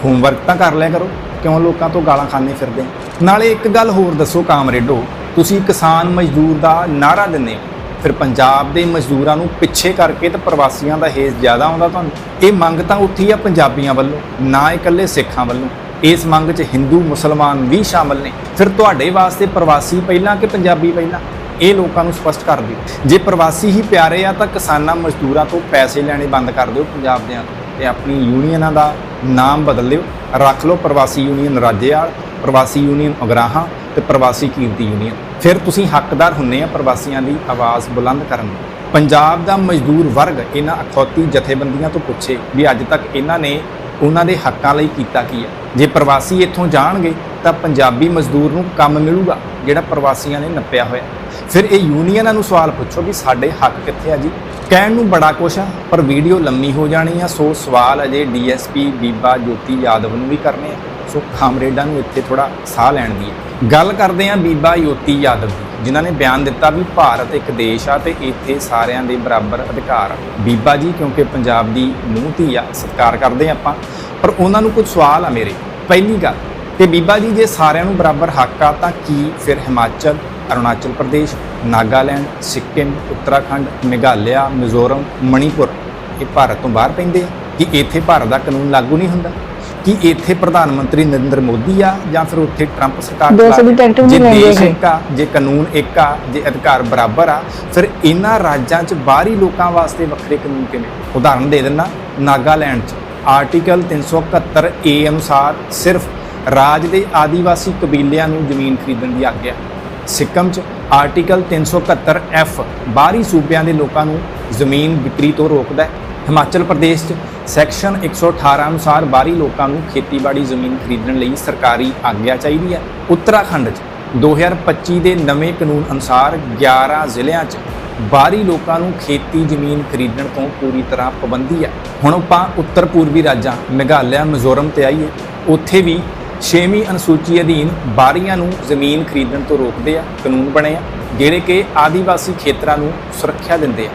ਹੋਮਵਰਕ ਤਾਂ ਕਰ ਲਿਆ ਕਰੋ, ਕਿਉਂ ਲੋਕਾਂ ਤੋਂ ਗਾਲਾਂ ਖਾਣੇ ਫਿਰਦੇ ਨਾਲੇ ਇੱਕ ਗੱਲ ਹੋਰ ਦੱਸੋ ਕਾਮਰੇਡੋ ਤੁਸੀਂ ਕਿਸਾਨ ਮਜ਼ਦੂਰ ਦਾ ਨਾਰਾ ਦਿੰਦੇ ਹੋ। ਫਿਰ ਪੰਜਾਬ ਦੇ ਮਜ਼ਦੂਰਾਂ ਨੂੰ ਪਿੱਛੇ ਕਰਕੇ ਤੇ ਪ੍ਰਵਾਸੀਆਂ ਦਾ ਹੇਜ ਜ਼ਿਆਦਾ ਆਉਂਦਾ ਤੁਹਾਨੂੰ। ਇਹ ਮੰਗ ਤਾਂ ਉੱਠੀ ਆ ਪੰਜਾਬੀਆਂ ਵੱਲੋਂ, ਨਾ ਇਕੱਲੇ ਸਿੱਖਾਂ ਵੱਲੋਂ। ਇਸ ਮੰਗ 'ਚ ਹਿੰਦੂ, ਮੁਸਲਮਾਨ ਵੀ ਸ਼ਾਮਲ ਨੇ। ਫਿਰ ਤੁਹਾਡੇ ਵਾਸਤੇ ਪ੍ਰਵਾਸੀ ਪਹਿਲਾਂ ਕਿ ਪੰਜਾਬੀ ਪਹਿਲਾਂ? ਇਹ ਲੋਕਾਂ ਨੂੰ ਸਪਸ਼ਟ ਕਰ ਦਿਓ। ਜੇ ਪ੍ਰਵਾਸੀ ਹੀ ਪਿਆਰੇ ਆ ਤਾਂ ਕਿਸਾਨਾਂ ਮਜ਼ਦੂਰਾਂ ਤੋਂ ਪੈਸੇ ਲੈਣੇ ਬੰਦ ਕਰ ਦਿਓ ਪੰਜਾਬ ਦਿਆਂ ਤੋਂ। ਤੇ ਆਪਣੀ ਯੂਨੀਅਨਾਂ ਦਾ ਨਾਮ ਬਦਲ ਲਿਓ। ਰੱਖ ਲਓ ਪ੍ਰਵਾਸੀ ਯੂਨੀਅਨ ਰਾਜੇਵਾਲ, ਪ੍ਰਵਾਸੀ ਯੂਨੀਅਨ ਉਗਰਾਹਾਂ ਤੇ ਪ੍ਰਵਾਸੀ ਕੀਰਤੀ ਯੂਨੀਅਨ। ਫਿਰ ਤੁਸੀਂ ਹੱਕਦਾਰ ਹੁੰਨੇ ਆ ਪ੍ਰਵਾਸੀਆਂ ਦੀ ਆਵਾਜ਼ ਬੁਲੰਦ ਕਰਨ ਦੇ ਪੰਜਾਬ ਦਾ ਮਜ਼ਦੂਰ ਵਰਗ ਇਹਨਾਂ ਅਖੌਤੀ ਜਥੇਬੰਦੀਆਂ ਤੋਂ ਪੁੱਛੇ ਵੀ ਅੱਜ ਤੱਕ ਇਹਨਾਂ ਨੇ ਉਹਨਾਂ ਦੇ ਹੱਕਾਂ ਲਈ ਕੀਤਾ ਕੀ ਹੈ ਜੇ ਪ੍ਰਵਾਸੀ ਇੱਥੋਂ ਜਾਣਗੇ, ਤਾਂ ਪੰਜਾਬੀ ਮਜ਼ਦੂਰ ਨੂੰ ਕੰਮ ਮਿਲੂਗਾ, ਜਿਹੜਾ ਪ੍ਰਵਾਸੀਆਂ ਨੇ ਨੱਪਿਆ ਹੋਇਆ। ਫਿਰ ਇਹ ਯੂਨੀਅਨਾਂ ਨੂੰ ਸਵਾਲ ਪੁੱਛੋ ਵੀ ਸਾਡੇ ਹੱਕ ਕਿੱਥੇ ਆ ਜੀ? ਕਹਿਣ ਨੂੰ ਬੜਾ ਕੁਛ ਆ, ਪਰ ਵੀਡੀਓ ਲੰਮੀ ਹੋ ਜਾਣੀ ਆ, ਸੋ ਸਵਾਲ ਅਜੇ ਡੀਐਸਪੀ ਬੀਬਾ ਜੋਤੀ ਯਾਦਵ ਨੂੰ ਵੀ ਕਰਨੇ ਆ। ਸੋ ਕਾਮਰੇਡਾਂ ਨੂੰ ਇੱਥੇ ਥੋੜਾ ਸਾਹ ਲੈਣ ਦੀ ਹੈ। ਗੱਲ ਕਰਦੇ ਆ ਬੀਬਾ ਜੋਤੀ ਯਾਦਵ ਦੀ। ਜਿਨ੍ਹਾਂ ਨੇ ਬਿਆਨ ਦਿੱਤਾ ਵੀ ਭਾਰਤ ਇੱਕ ਦੇਸ਼ ਆ ਤੇ ਇੱਥੇ ਸਾਰਿਆਂ ਦੇ ਬਰਾਬਰ ਅਧਿਕਾਰ ਆ। ਬੀਬਾ ਜੀ, ਕਿਉਂਕਿ ਪੰਜਾਬ ਦੀ ਮੂੰਹ ਧੀ ਆ, ਸਤਿਕਾਰ ਕਰਦੇ ਆ ਆਪਾਂ। ਪਰ ਉਹਨਾਂ ਨੂੰ ਕੁਝ ਸਵਾਲ ਆ ਮੇਰੇ। ਪਹਿਲੀ ਗੱਲ ਕਿ ਬੀਬਾ ਜੀ, ਜੇ ਸਾਰਿਆਂ ਨੂੰ ਬਰਾਬਰ ਹੱਕ ਆ, ਤਾਂ ਕੀ ਫਿਰ ਹਿਮਾਚਲ, ਅਰੁਣਾਚਲ ਪ੍ਰਦੇਸ਼, ਨਾਗਾਲੈਂਡ, ਸਿੱਕਮ, ਉੱਤਰਾਖੰਡ, ਮੇਘਾਲਿਆ, ਮਿਜ਼ੋਰਮ, ਮਣੀਪੁਰ ਇਹ ਭਾਰਤ ਤੋਂ ਬਾਹਰ ਪੈਂਦੇ ਆ? ਕਿ ਇੱਥੇ ਭਾਰਤ ਦਾ ਕਾਨੂੰਨ ਲਾਗੂ ਨਹੀਂ ਹੁੰਦਾ? ਕਿ ਇੱਥੇ ਪ੍ਰਧਾਨ ਮੰਤਰੀ ਨਰਿੰਦਰ ਮੋਦੀ ਆ ਜਾਂ ਫਿਰ ਉੱਥੇ ਟਰੰਪ ਸਰਕਾਰ ਚਲਾ ਜੇ ਦੇਸ਼। ਇੱਕ ਆ ਜੇ ਕਾਨੂੰਨ ਇੱਕ ਆ ਜੇ ਅਧਿਕਾਰ ਬਰਾਬਰ ਆ ਫਿਰ ਇਹਨਾਂ ਰਾਜਾਂ 'ਚ ਬਾਹਰੀ ਲੋਕਾਂ ਵਾਸਤੇ ਵੱਖਰੇ ਕਾਨੂੰਨ ਕਿਵੇਂ? ਉਦਾਹਰਨ ਦੇ ਦਿੰਦਾ ਨਾਗਾਲੈਂਡ 'ਚ ਆਰਟੀਕਲ 371 ਏ ਅਨੁਸਾਰ ਸਿਰਫ ਰਾਜ ਦੇ ਆਦੀਵਾਸੀ ਕਬੀਲਿਆਂ ਨੂੰ ਜ਼ਮੀਨ ਖਰੀਦਣ ਦੀ ਆਗਿਆ। ਸਿੱਕਮ 'ਚ ਆਰਟੀਕਲ 371 ਐਫ ਬਾਹਰੀ ਸੂਬਿਆਂ ਦੇ ਲੋਕਾਂ ਨੂੰ ਜ਼ਮੀਨ ਵਿਕਰੀ ਤੋਂ ਰੋਕਦਾ ਹੈ। ਹਿਮਾਚਲ ਪ੍ਰਦੇਸ਼ 'ਚ ਸੈਕਸ਼ਨ 118 ਅਨੁਸਾਰ ਬਾਹਰੀ ਲੋਕਾਂ ਨੂੰ ਖੇਤੀਬਾੜੀ ਜ਼ਮੀਨ ਖਰੀਦਣ ਲਈ ਸਰਕਾਰੀ ਆਗਿਆ ਚਾਹੀਦੀ ਹੈ। ਉੱਤਰਾਖੰਡ 'ਚ 2025 ਦੇ ਨਵੇਂ ਕਾਨੂੰਨ ਅਨੁਸਾਰ 11 ਜ਼ਿਲ੍ਹਿਆਂ 'ਚ ਬਾਹਰੀ ਲੋਕਾਂ ਨੂੰ ਖੇਤੀ ਜ਼ਮੀਨ ਖਰੀਦਣ ਤੋਂ ਪੂਰੀ ਤਰ੍ਹਾਂ ਪਾਬੰਦੀ ਹੈ। ਹੁਣ ਆਪਾਂ ਉੱਤਰ ਪੂਰਬੀ ਰਾਜਾਂ, ਮੇਘਾਲਿਆ, ਮਿਜ਼ੋਰਮ ਤੇ ਆਈਏ। ਉੱਥੇ ਵੀ ਛੇਵੀਂ ਅਨੁਸੂਚੀ ਅਧੀਨ ਬਾਹਰੀਆਂ ਨੂੰ ਜ਼ਮੀਨ ਖਰੀਦਣ ਤੋਂ ਰੋਕਦੇ ਆ, ਕਾਨੂੰਨ ਬਣੇ ਆ, ਜਿਹੜੇ ਕਿ ਆਦੀਵਾਸੀ ਖੇਤਰਾਂ ਨੂੰ ਸੁਰੱਖਿਆ ਦਿੰਦੇ ਆ।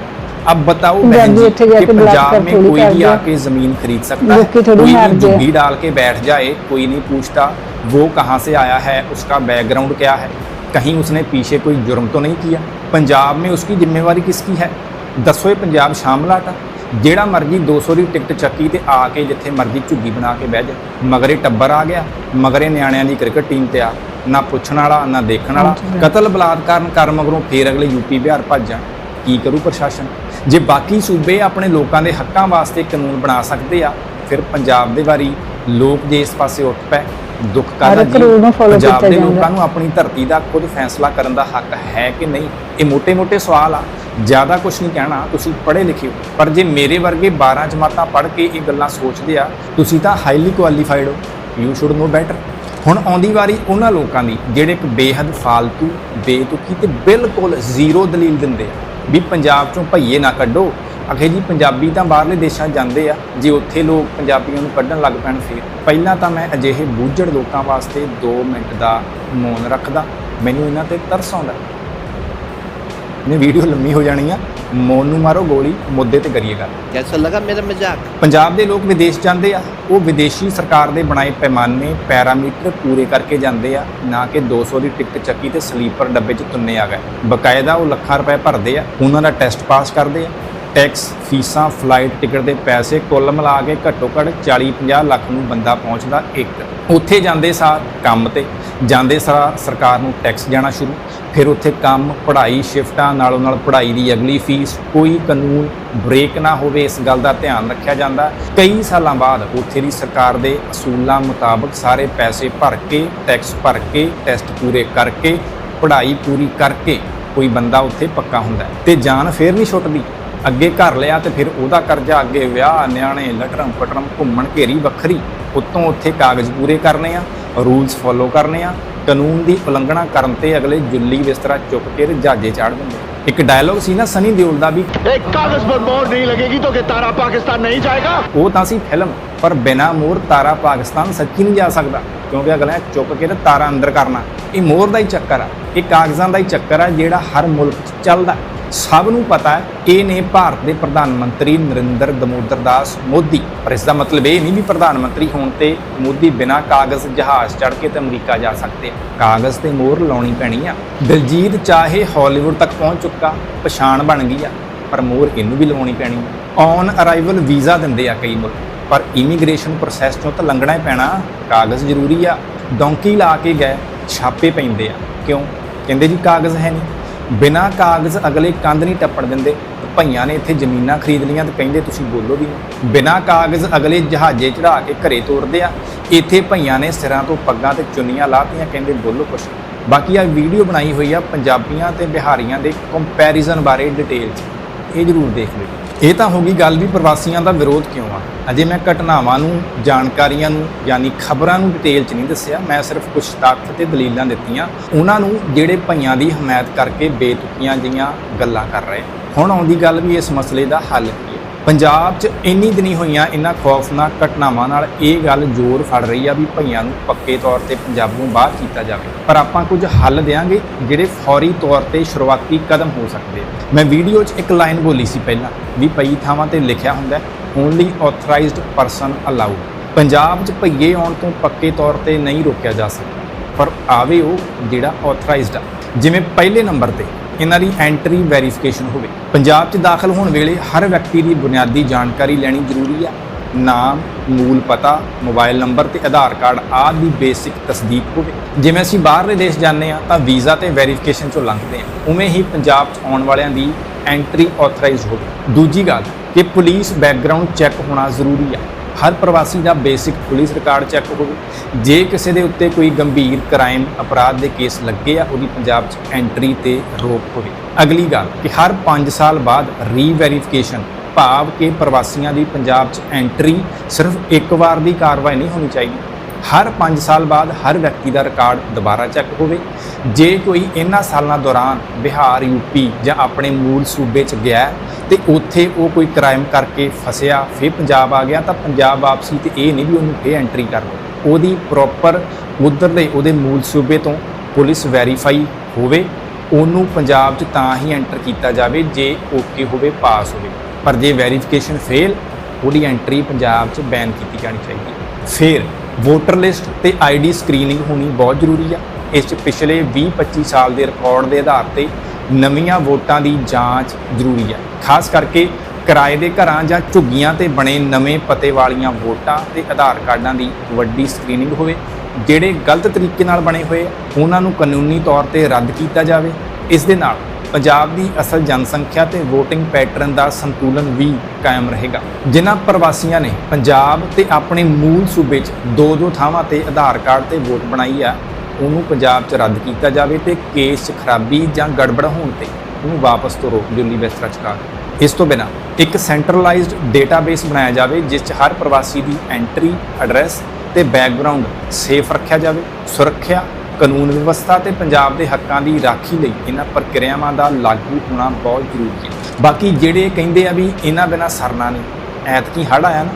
अब बताओ बहन ਪੰਜਾਬੀ जी ਉੱਥੇ ਜਾ कि ਕੇ ਬਲਾਕ पंजाब ਕਰ में थोड़ी कोई कर भी दिया। आके जमीन खरीद सकता है लोग की थोड़ी कोई मार भी दिया। झुग्गी डाल के बैठ जाए कोई नहीं पूछता वो कहाँ से आया है उसका बैकग्राउंड क्या है कहीं उसने पीछे कोई जुर्म तो नहीं किया पंजाब में उसकी जिम्मेवारी किसकी है ਦੱਸੋ ਇਹ ਪੰਜਾਬ ਸ਼ਾਮਲਾਟ ਆ ਜਿਹੜਾ ਮਰਜੀ 200 ਦੀ ਟਿਕਟ ਚੱਕੀ ਤੇ ਆ ਕੇ ਜਿੱਥੇ ਮਰਜੀ ਝੁੱਗੀ ਬਣਾ ਕੇ ਬਹਿ ਜਾ ਮਗਰੇ ਟੱਬਰ ਆ ਗਿਆ ਮਗਰੇ ਨਿਆਣਿਆਂ ਦੀ ਕ੍ਰਿਕਟ ਟੀਮ ਤੇ ਆ ਨਾ ਪੁੱਛਣ ਵਾਲਾ ਨਾ ਦੇਖਣ ਵਾਲਾ ਕਤਲ ਬਲਾਤਕਾਰ ਕਰ ਮਗਰੋਂ ਫੇਰ ਅਗਲੇ ਯੂਪੀ ਬਿਹਾਰ ਭੱਜ ਜਾਣ ਕੀ ਕਰੂ ਪ੍ਰਸ਼ਾਸਨ ਜੇ ਬਾਕੀ ਸੂਬੇ ਆਪਣੇ ਲੋਕਾਂ ਦੇ ਹੱਕਾਂ ਵਾਸਤੇ ਕਾਨੂੰਨ ਬਣਾ ਸਕਦੇ ਆ ਫਿਰ ਪੰਜਾਬ ਦੇ ਵਾਰੀ ਲੋਕ ਜੇ ਇਸ ਪਾਸੇ ਉੱਠ ਪਏ ਦੁੱਖ ਕਾਰਨ ਪੰਜਾਬ ਦੇ ਲੋਕਾਂ ਨੂੰ ਆਪਣੀ ਧਰਤੀ ਦਾ ਖੁਦ ਫੈਸਲਾ ਕਰਨ ਦਾ ਹੱਕ ਹੈ ਕਿ ਨਹੀਂ? ਇਹ ਮੋٹے-ਮੋٹے ਸਵਾਲ ਆ। ਜ਼ਿਆਦਾ ਕੁਝ ਨਹੀਂ ਕਹਿਣਾ ਤੁਸੀਂ ਪੜ੍ਹੇ ਲਿਖੇ ਹੋ। ਪਰ ਜੇ ਮੇਰੇ ਵਰਗੇ 12 ਜਮਾਤਾਂ ਪੜ੍ਹ ਕੇ ਇਹ ਗੱਲਾਂ ਸੋਚਦੇ ਆ ਤੁਸੀਂ ਤਾਂ ਹਾਈਲੀ ਕੁਆਲੀਫਾਈਡ ਹੋ। ਯੂ ਸ਼ੁੱਡ ਨੋ ਬੈਟਰ ਹੁਣ ਆਉਂਦੀ ਵਾਰੀ ਉਹਨਾਂ ਲੋਕਾਂ ਦੀ ਜਿਹੜੇ ਇੱਕ ਬੇਹੱਦ ਫਾਲਤੂ ਬੇਤੁਕੀ ਤੇ ਬਿਲਕੁਲ ਜ਼ੀਰੋ ਦਲੀਲ ਦਿੰਦੇ ਆ। ਵੀ ਪੰਜਾਬ ਚੋਂ ਭਈਏ ਨਾ ਕੱਢੋ। ਅਖੇ ਜੀ, ਪੰਜਾਬੀ ਤਾਂ ਬਾਹਰਲੇ ਦੇਸ਼ਾਂ ਜਾਂਦੇ ਆ। ਜੇ ਉੱਥੇ ਲੋਕ ਪੰਜਾਬੀਆਂ ਨੂੰ ਕੱਢਣ ਲੱਗ ਪੈਣ ਫਿਰ। ਪਹਿਲਾਂ ਤਾਂ ਮੈਂ ਅਜਿਹੇ ਬੂਝੜ ਲੋਕਾਂ ਵਾਸਤੇ 2 ਮਿੰਟ ਦਾ ਮੌਨ ਰੱਖਦਾ। ਮੈਨੂੰ ਇਹਨਾਂ ਤੇ ਤਰਸ ਆਉਂਦਾ। ਨਹੀਂ ਵੀਡੀਓ ਲੰਮੀ ਹੋ ਜਾਣੀ ਆ ਮੋਨ ਨੂੰ ਮਾਰੋ ਗੋਲੀ ਮੁੱਦੇ ਤੇ ਕਰੀਏ ਗੱਲ। ਕੈਸਾ ਲਗਾ ਮੇਰਾ ਮਜ਼ਾਕ। ਪੰਜਾਬ ਦੇ ਲੋਕ ਵਿਦੇਸ਼ ਜਾਂਦੇ ਆ ਉਹ ਵਿਦੇਸ਼ੀ ਸਰਕਾਰ ਦੇ ਬਣਾਏ ਪੈਮਾਨੇ ਪੈਰਾਮੀਟਰ ਪੂਰੇ ਕਰਕੇ ਜਾਂਦੇ ਆ ਨਾ ਕਿ 200 ਦੀ ਟਿਕਟ ਚੱਕੀ ਤੇ ਸਲੀਪਰ ਡੱਬੇ 'ਚ ਤੁੰਨੇ ਆ ਗਏ। ਬਕਾਇਦਾ ਉਹ ਲੱਖਾਂ ਰੁਪਏ ਭਰਦੇ ਆ ਉਹਨਾਂ ਦਾ ਟੈਸਟ ਪਾਸ ਕਰਦੇ ਆ। ਟੈਕਸ ਫੀਸਾਂ, ਫਲਾਈਟ ਟਿਕਟ ਦੇ ਪੈਸੇ ਕੁੱਲ ਮਿਲਾ ਕੇ ਘੱਟੋ ਘੱਟ 40-50 ਲੱਖ ਨੂੰ ਬੰਦਾ ਪਹੁੰਚਦਾ ਇੱਕ ਉੱਥੇ ਜਾਂਦੇ ਸਾਰ ਕੰਮ ਤੇ, ਜਾਂਦੇ ਸਾਰ ਸਰਕਾਰ ਨੂੰ ਟੈਕਸ ਜਾਣਾ ਸ਼ੁਰੂ, ਫਿਰ ਉੱਥੇ ਕੰਮ, ਪੜ੍ਹਾਈ, ਸ਼ਿਫਟਾਂ ਨਾਲੋਂ ਨਾਲ ਪੜ੍ਹਾਈ ਦੀ ਅਗਲੀ ਫੀਸ, ਕੋਈ ਕਾਨੂੰਨ ਬ੍ਰੇਕ ਨਾ ਹੋਵੇ, ਇਸ ਗੱਲ ਦਾ ਧਿਆਨ ਰੱਖਿਆ ਜਾਂਦਾ ਕਈ ਸਾਲਾਂ ਬਾਅਦ ਉੱਥੇ ਦੀ ਸਰਕਾਰ ਦੇ ਅਸੂਲਾਂ ਮੁਤਾਬਕ ਸਾਰੇ ਪੈਸੇ ਭਰ ਕੇ, ਟੈਕਸ ਭਰ ਕੇ, ਟੈਸਟ ਪੂਰੇ ਕਰਕੇ, ਪੜ੍ਹਾਈ ਪੂਰੀ ਕਰਕੇ ਕੋਈ ਬੰਦਾ ਉੱਥੇ ਪੱਕਾ ਹੁੰਦਾ ਹੈ। ਤੇ ਜਾਨ ਫੇਰ ਨਹੀਂ ਛੁੱਟਦੀ ਅੱਗੇ ਘਰ ਲਿਆ ਤੇ ਫਿਰ ਉਹਦਾ ਕਰਜ਼ਾ ਅੱਗੇ ਵਿਆਹ ਨਿਆਣੇ ਲਟਰਮ ਫਟਰਮ ਘੁੰਮਣ ਘੇਰੀ ਵੱਖਰੀ। ਉੱਤੋਂ ਉੱਥੇ ਕਾਗਜ਼ ਪੂਰੇ ਕਰਨੇ ਆ ਰੂਲਸ ਫੋਲੋ ਕਰਨੇ ਆ। ਕਾਨੂੰਨ ਦੀ ਉਲੰਘਣਾ ਕਰਨ ਤੇ ਅਗਲੇ ਜੁੱਲੀ ਬਿਸਤਰਾ ਚੁੱਕ ਕੇ ਜਾਜੇ ਚਾੜ ਦਿੰਦੇ ਇੱਕ ਡਾਇਲੋਗ ਸੀ ਨਾ ਸਨੀ ਦਿਓਲ ਦਾ ਵੀ। ਇੱਕ ਕਾਗਜ਼ ਪਰ ਮੋਹਰ ਨਹੀਂ ਲੱਗੇਗੀ ਤਾਂ ਕਿ ਤਾਰਾ ਪਾਕਿਸਤਾਨ ਨਹੀਂ ਜਾਏਗਾ? ਉਹ ਤਾਂ ਸੀ ਫਿਲਮ ਪਰ ਬਿਨਾ ਮੋਰ ਤਾਰਾ ਪਾਕਿਸਤਾਨ ਸੱਚੀ ਨਹੀਂ ਜਾ ਸਕਦਾ। ਕਿਉਂਕਿ ਅਗਲਾ ਚੁੱਕ ਕੇ ਤਾਰਾ ਅੰਦਰ ਕਰਨਾ। ਇਹ ਮੋਹਰ ਦਾ ਹੀ ਚੱਕਰ ਆ। ਇਹ ਕਾਗਜ਼ਾਂ ਦਾ ਹੀ ਚੱਕਰ ਆ ਜਿਹੜਾ ਹਰ ਮੁਲਕ 'ਚ ਚੱਲਦਾ। ਸਭ ਨੂੰ ਪਤਾ ਹੈ ਇਹ ਨੇ ਭਾਰਤ ਦੇ ਪ੍ਰਧਾਨ ਮੰਤਰੀ ਨਰਿੰਦਰ ਦਮੋਦਰ ਦਾਸ ਮੋਦੀ। ਪਰ ਇਸ ਦਾ ਮਤਲਬ ਇਹ ਨਹੀਂ ਵੀ ਪ੍ਰਧਾਨ ਮੰਤਰੀ ਹੋਣ ਤੇ ਮੋਦੀ ਬਿਨਾਂ ਕਾਗਜ਼ ਜਹਾਜ਼ ਚੜ੍ਹ ਕੇ ਤੇ ਅਮਰੀਕਾ ਜਾ ਸਕਦੇ। ਆ ਕਾਗਜ਼ ਤੇ ਮੋਹਰ ਲਾਉਣੀ ਪੈਣੀ ਆ। ਦਿਲਜੀਤ ਚਾਹੇ ਹਾਲੀਵੁੱਡ ਤੱਕ ਪਹੁੰਚ ਚੁੱਕਾ, ਪਛਾਣ ਬਣ ਗਈ ਆ, ਪਰ ਮੋਹਰ ਇਹਨੂੰ ਵੀ ਲਵਾਉਣੀ ਪੈਣੀ ਆ। ਔਨ ਅਰਾਈਵਲ ਵੀਜ਼ਾ ਦਿੰਦੇ ਆ ਕਈ ਮੁਲਕ, ਪਰ ਇਮੀਗ੍ਰੇਸ਼ਨ ਪ੍ਰੋਸੈਸ ਚੋਂ ਤਾਂ ਲੰਘਣਾ ਹੀ ਪੈਣਾ। ਕਾਗਜ਼ ਜ਼ਰੂਰੀ ਆ, ਡੌਂਕੀ ਲਾ ਕੇ ਗਏ, ਛਾਪੇ ਪੈਂਦੇ ਆ। ਕਿਉਂ? ਕਹਿੰਦੇ ਜੀ ਕਾਗਜ਼ ਹੈ ਨਹੀਂ। ਬਿਨਾਂ ਕਾਗਜ਼ ਅਗਲੇ ਕੰਧ ਨਹੀਂ ਟੱਪਣ ਦਿੰਦੇ ਭਈਆਂ ਨੇ ਇੱਥੇ ਜ਼ਮੀਨਾਂ ਖਰੀਦ ਲਈਆਂ ਤੇ ਕਹਿੰਦੇ ਤੁਸੀਂ ਬੋਲੋ ਵੀ ਨਹੀਂ। ਬਿਨਾਂ ਕਾਗਜ਼ ਅਗਲੇ ਜਹਾਜ਼ੇ ਚੜਾ ਕੇ ਘਰੇ ਤੋਰਦੇ ਆ। ਇੱਥੇ ਭਈਆਂ ਨੇ ਸਿਰਾਂ ਤੋਂ ਪੱਗਾਂ ਤੇ ਚੁੰਨੀਆਂ ਲਾਤੀਆਂ, ਕਹਿੰਦੇ ਬੋਲੋ ਕੁਛ ਬਾਕੀ ਆ ਵੀਡੀਓ ਬਣਾਈ ਹੋਈ ਆ ਪੰਜਾਬੀਆਂ ਤੇ ਬਿਹਾਰੀਆਂ ਦੇ ਕੰਪੈਰੀਜ਼ਨ ਬਾਰੇ ਡਿਟੇਲ 'ਚ। ਇਹ ਜ਼ਰੂਰ ਦੇਖ ਲਿਓ। ਇਹ ਤਾਂ ਹੋ ਗਈ ਗੱਲ ਵੀ ਪ੍ਰਵਾਸੀਆਂ ਦਾ ਵਿਰੋਧ ਕਿਉਂ ਆ? ਅਜੇ ਮੈਂ ਘਟਨਾਵਾਂ ਨੂੰ, ਜਾਣਕਾਰੀਆਂ ਨੂੰ, ਯਾਨੀ ਖਬਰਾਂ ਨੂੰ ਡਿਟੇਲ 'ਚ ਨਹੀਂ ਦੱਸਿਆ। ਮੈਂ ਸਿਰਫ ਕੁਝ ਤੱਥ ਤੇ ਦਲੀਲਾਂ ਦਿੱਤੀਆਂ। ਉਹਨਾਂ ਨੂੰ ਜਿਹੜੇ ਭਈਆਂ ਦੀ ਹਮਾਇਤ ਕਰਕੇ ਬੇਤੁਕੀਆਂ ਜਿਹੀਆਂ ਗੱਲਾਂ ਕਰ ਰਹੇ। ਹੁਣ ਆਉਂਦੀ ਗੱਲ ਵੀ ਇਸ ਮਸਲੇ ਦਾ ਹੱਲ ਕੀ ਹੈ? ਪੰਜਾਬ 'ਚ ਇੰਨੀ ਦਿਨੀ ਹੋਈਆਂ ਇਹਨਾਂ ਖੌਫਨਾਕ ਘਟਨਾਵਾਂ ਨਾਲ ਇਹ ਗੱਲ ਜ਼ੋਰ ਫੜ ਰਹੀ ਆ ਵੀ ਭਈਆਂ ਨੂੰ ਪੱਕੇ ਤੌਰ ਤੇ ਪੰਜਾਬ ਨੂੰ ਬਾਹਰ ਕੀਤਾ ਜਾਵੇ। ਪਰ ਆਪਾਂ ਕੁਝ ਹੱਲ ਦੇਾਂਗੇ ਜਿਹੜੇ ਫੌਰੀ ਤੌਰ ਤੇ ਸ਼ੁਰੂਆਤੀ ਕਦਮ ਹੋ ਸਕਦੇ ਆ। ਮੈਂ ਵੀਡੀਓ 'ਚ ਇੱਕ ਲਾਈਨ ਬੋਲੀ ਸੀ ਪਹਿਲਾਂ ਵੀ ਪਈ ਥਾਵਾਂ ਤੇ ਲਿਖਿਆ ਹੁੰਦਾ only authorized person allowed Punjab 'ਚ ਭਈਏ ਆਉਣ ਤੋਂ ਪੱਕੇ ਤੌਰ ਤੇ ਨਹੀਂ ਰੋਕਿਆ ਜਾ ਸਕਦਾ। ਪਰ ਆਵੇ ਉਹ ਜਿਹੜਾ ਆਥੋਰਾਈਜ਼ਡ ਆ। ਜਿਵੇਂ ਪਹਿਲੇ ਨੰਬਰ ਤੇ ਇਹਨਾਂ ਦੀ ਐਂਟਰੀ ਵੈਰੀਫਿਕੇਸ਼ਨ ਹੋਵੇ। ਪੰਜਾਬ 'ਚ ਦਾਖਲ ਹੋਣ ਵੇਲੇ ਹਰ ਵਿਅਕਤੀ ਦੀ ਬੁਨਿਆਦੀ ਜਾਣਕਾਰੀ ਲੈਣੀ ਜ਼ਰੂਰੀ ਹੈ ਨਾਮ, ਮੂਲ ਪਤਾ, ਮੋਬਾਈਲ ਨੰਬਰ ਤੇ ਆਧਾਰ ਕਾਰਡ ਆਦਿ ਦੀ ਬੇਸਿਕ ਤਸਦੀਕ ਹੋਵੇ। ਜਿਵੇਂ ਅਸੀਂ ਬਾਹਰਲੇ ਦੇਸ਼ ਜਾਂਦੇ ਆ ਤਾਂ ਵੀਜ਼ਾ ਤੇ ਵੈਰੀਫਿਕੇਸ਼ਨ ਚੋਂ ਲੰਘਦੇ ਆ ਉਵੇਂ ਹੀ ਪੰਜਾਬ 'ਚ ਆਉਣ ਵਾਲਿਆਂ ਦੀ ਐਂਟਰੀ ਆਥੋਰਾਈਜ਼ਡ ਹੋਵੇ। ਦੂਜੀ ਗੱਲ ਕਿ ਪੁਲਿਸ ਬੈਕਗ੍ਰਾਉਂਡ ਚੈੱਕ ਹੋਣਾ ਜ਼ਰੂਰੀ ਹੈ ਹਰ ਪ੍ਰਵਾਸੀ ਦਾ ਬੇਸਿਕ ਪੁਲਿਸ ਰਿਕਾਰਡ ਚੈੱਕ ਹੋਵੇ। ਜੇ ਕਿਸੇ ਦੇ ਉੱਤੇ ਕੋਈ ਗੰਭੀਰ ਕ੍ਰਾਈਮ, ਅਪਰਾਧ ਦੇ ਕੇਸ ਲੱਗੇ ਆ, ਉਹਦੀ ਪੰਜਾਬ 'ਚ ਐਂਟਰੀ ਤੇ ਰੋਕ ਹੋਵੇ। ਅਗਲੀ ਗੱਲ, ਕਿ ਹਰ 5 ਸਾਲ ਬਾਅਦ ਰੀਵੈਰੀਫਿਕੇਸ਼ਨ ਭਾਵ ਕਿ ਪ੍ਰਵਾਸੀਆਂ ਦੀ ਪੰਜਾਬ 'ਚ ਐਂਟਰੀ ਸਿਰਫ ਇੱਕ ਵਾਰ ਦੀ ਕਾਰਵਾਈ ਨਹੀਂ ਹੋਣੀ ਚਾਹੀਦੀ। ਹਰ 5 ਸਾਲ ਬਾਅਦ ਹਰ ਵਿਅਕਤੀ ਦਾ ਰਿਕਾਰਡ ਦੁਬਾਰਾ ਚੈੱਕ ਹੋਵੇ। ਜੇ ਕੋਈ ਇਹਨਾਂ ਸਾਲਾਂ ਦੌਰਾਨ ਬਿਹਾਰ ਯੂਪੀ ਜਾਂ ਆਪਣੇ ਮੂਲ ਸੂਬੇ 'ਚ ਗਿਆ ਹੈ ਤੇ ਉੱਥੇ ਉਹ ਕੋਈ ਕ੍ਰਾਈਮ ਕਰਕੇ ਫਸਿਆ, ਫਿਰ ਪੰਜਾਬ ਆ ਗਿਆ ਤਾਂ ਪੰਜਾਬ ਵਾਪਸੀ ਤੇ ਇਹ ਨਹੀਂ ਵੀ ਉਹਨੂੰ ਫੇਰ ਐਂਟਰੀ ਕਰ ਲਓ। ਉਹਦੀ ਪ੍ਰੋਪਰ ਉਧਰਲੇ ਉਹਦੇ ਮੂਲ ਸੂਬੇ ਤੋਂ ਪੁਲਿਸ ਵੈਰੀਫਾਈ ਹੋਵੇ, ਉਹਨੂੰ ਪੰਜਾਬ 'ਚ ਤਾਂ ਹੀ ਐਂਟਰ ਕੀਤਾ ਜਾਵੇ ਜੇ ਓਕੇ ਹੋਵੇ ਪਾਸ ਹੋਵੇ। ਪਰ ਜੇ ਵੈਰੀਫਿਕੇਸ਼ਨ ਫੇਲ ਉਹਦੀ ਐਂਟਰੀ ਪੰਜਾਬ 'ਚ ਬੈਨ ਕੀਤੀ ਜਾਣੀ ਚਾਹੀਦੀ। ਫਿਰ ਵੋਟਰ ਲਿਸਟ ਤੇ ਆਈਡੀ ਸਕਰੀਨਿੰਗ ਹੋਣੀ ਬਹੁਤ ਜ਼ਰੂਰੀ ਆ। ਇਸ 'ਚ ਪਿਛਲੇ 20-25 ਸਾਲ ਦੇ ਰਿਕਾਰਡ ਦੇ ਆਧਾਰ ਤੇ ਨਵੀਆਂ ਵੋਟਾਂ ਦੀ ਜਾਂਚ ਜ਼ਰੂਰੀ ਆ। ਖਾਸ ਕਰਕੇ ਕਿਰਾਏ ਦੇ ਘਰਾਂ ਜਾਂ ਝੁੱਗੀਆਂ ਤੇ ਬਣੇ ਨਵੇਂ ਪਤੇ ਵਾਲੀਆਂ ਵੋਟਾਂ ਤੇ ਆਧਾਰ ਕਾਰਡਾਂ ਦੀ ਵੱਡੀ ਸਕਰੀਨਿੰਗ ਹੋਵੇ, ਜਿਹੜੇ ਗਲਤ ਤਰੀਕੇ ਨਾਲ ਬਣੇ ਹੋਏ ਉਹਨਾਂ ਨੂੰ ਕਾਨੂੰਨੀ ਤੌਰ ਤੇ ਰੱਦ ਕੀਤਾ ਜਾਵੇ। ਇਸ ਦੇ ਨਾਲ ਪੰਜਾਬ ਦੀ ਅਸਲ ਜਨਸੰਖਿਆ ਤੇ VOTING ਪੈਟਰਨ ਦਾ ਸੰਤੁਲਨ ਵੀ ਕਾਇਮ ਰਹੇਗਾ। ਜਿਨ੍ਹਾਂ ਪ੍ਰਵਾਸੀਆਂ ਨੇ ਪੰਜਾਬ ਤੇ ਆਪਣੇ ਮੂਲ ਸੂਬੇ 'ਚ ਦੋ ਦੋ ਥਾਵਾਂ ਤੇ ਆਧਾਰ ਕਾਰਡ ਤੇ ਵੋਟ ਬਣਾਈ ਆ, ਉਹਨੂੰ ਪੰਜਾਬ 'ਚ ਰੱਦ ਕੀਤਾ ਜਾਵੇ ਤੇ ਕੇਸ 'ਚ ਖਰਾਬੀ ਜਾਂ ਗੜਬੜ ਹੋਣ ਤੇ ਉਹਨੂੰ ਵਾਪਸ ਤੋਰੋ ਦਿੱਲੀ ਬਿਸਤਰਾ ਚੁਕਾ ਇਸ ਤੋਂ ਬਿਨਾ ਇੱਕ ਸੈਂਟਰਲਾਈਜ਼ਡ ਡੇਟਾਬੇਸ ਬਣਾਇਆ ਜਾਵੇ, ਜਿਸ 'ਚ ਹਰ ਪ੍ਰਵਾਸੀ ਦੀ ਐਂਟਰੀ ਐਡਰੈਸ ਤੇ ਬੈਕਗ੍ਰਾਉਂਡ ਸੇਫ ਰੱਖਿਆ ਜਾਵੇ, ਸੁਰੱਖਿਆ ਕਾਨੂੰਨ ਵਿਵਸਥਾ ਤੇ ਪੰਜਾਬ ਦੇ ਹੱਕਾਂ ਦੀ ਰਾਖੀ ਲਈ ਇਹਨਾਂ ਪ੍ਰਕਿਰਿਆਵਾਂ ਦਾ ਲਾਗੂ ਹੋਣਾ ਬਹੁਤ ਜ਼ਰੂਰੀ ਹੈ। ਬਾਕੀ ਜਿਹੜੇ ਕਹਿੰਦੇ ਆ ਵੀ ਇਹਨਾਂ ਬਿਨਾ ਸਰਨਾ ਨਹੀਂ, ਐਤਕੀ ਹੜ ਆਇਆ ਨਾ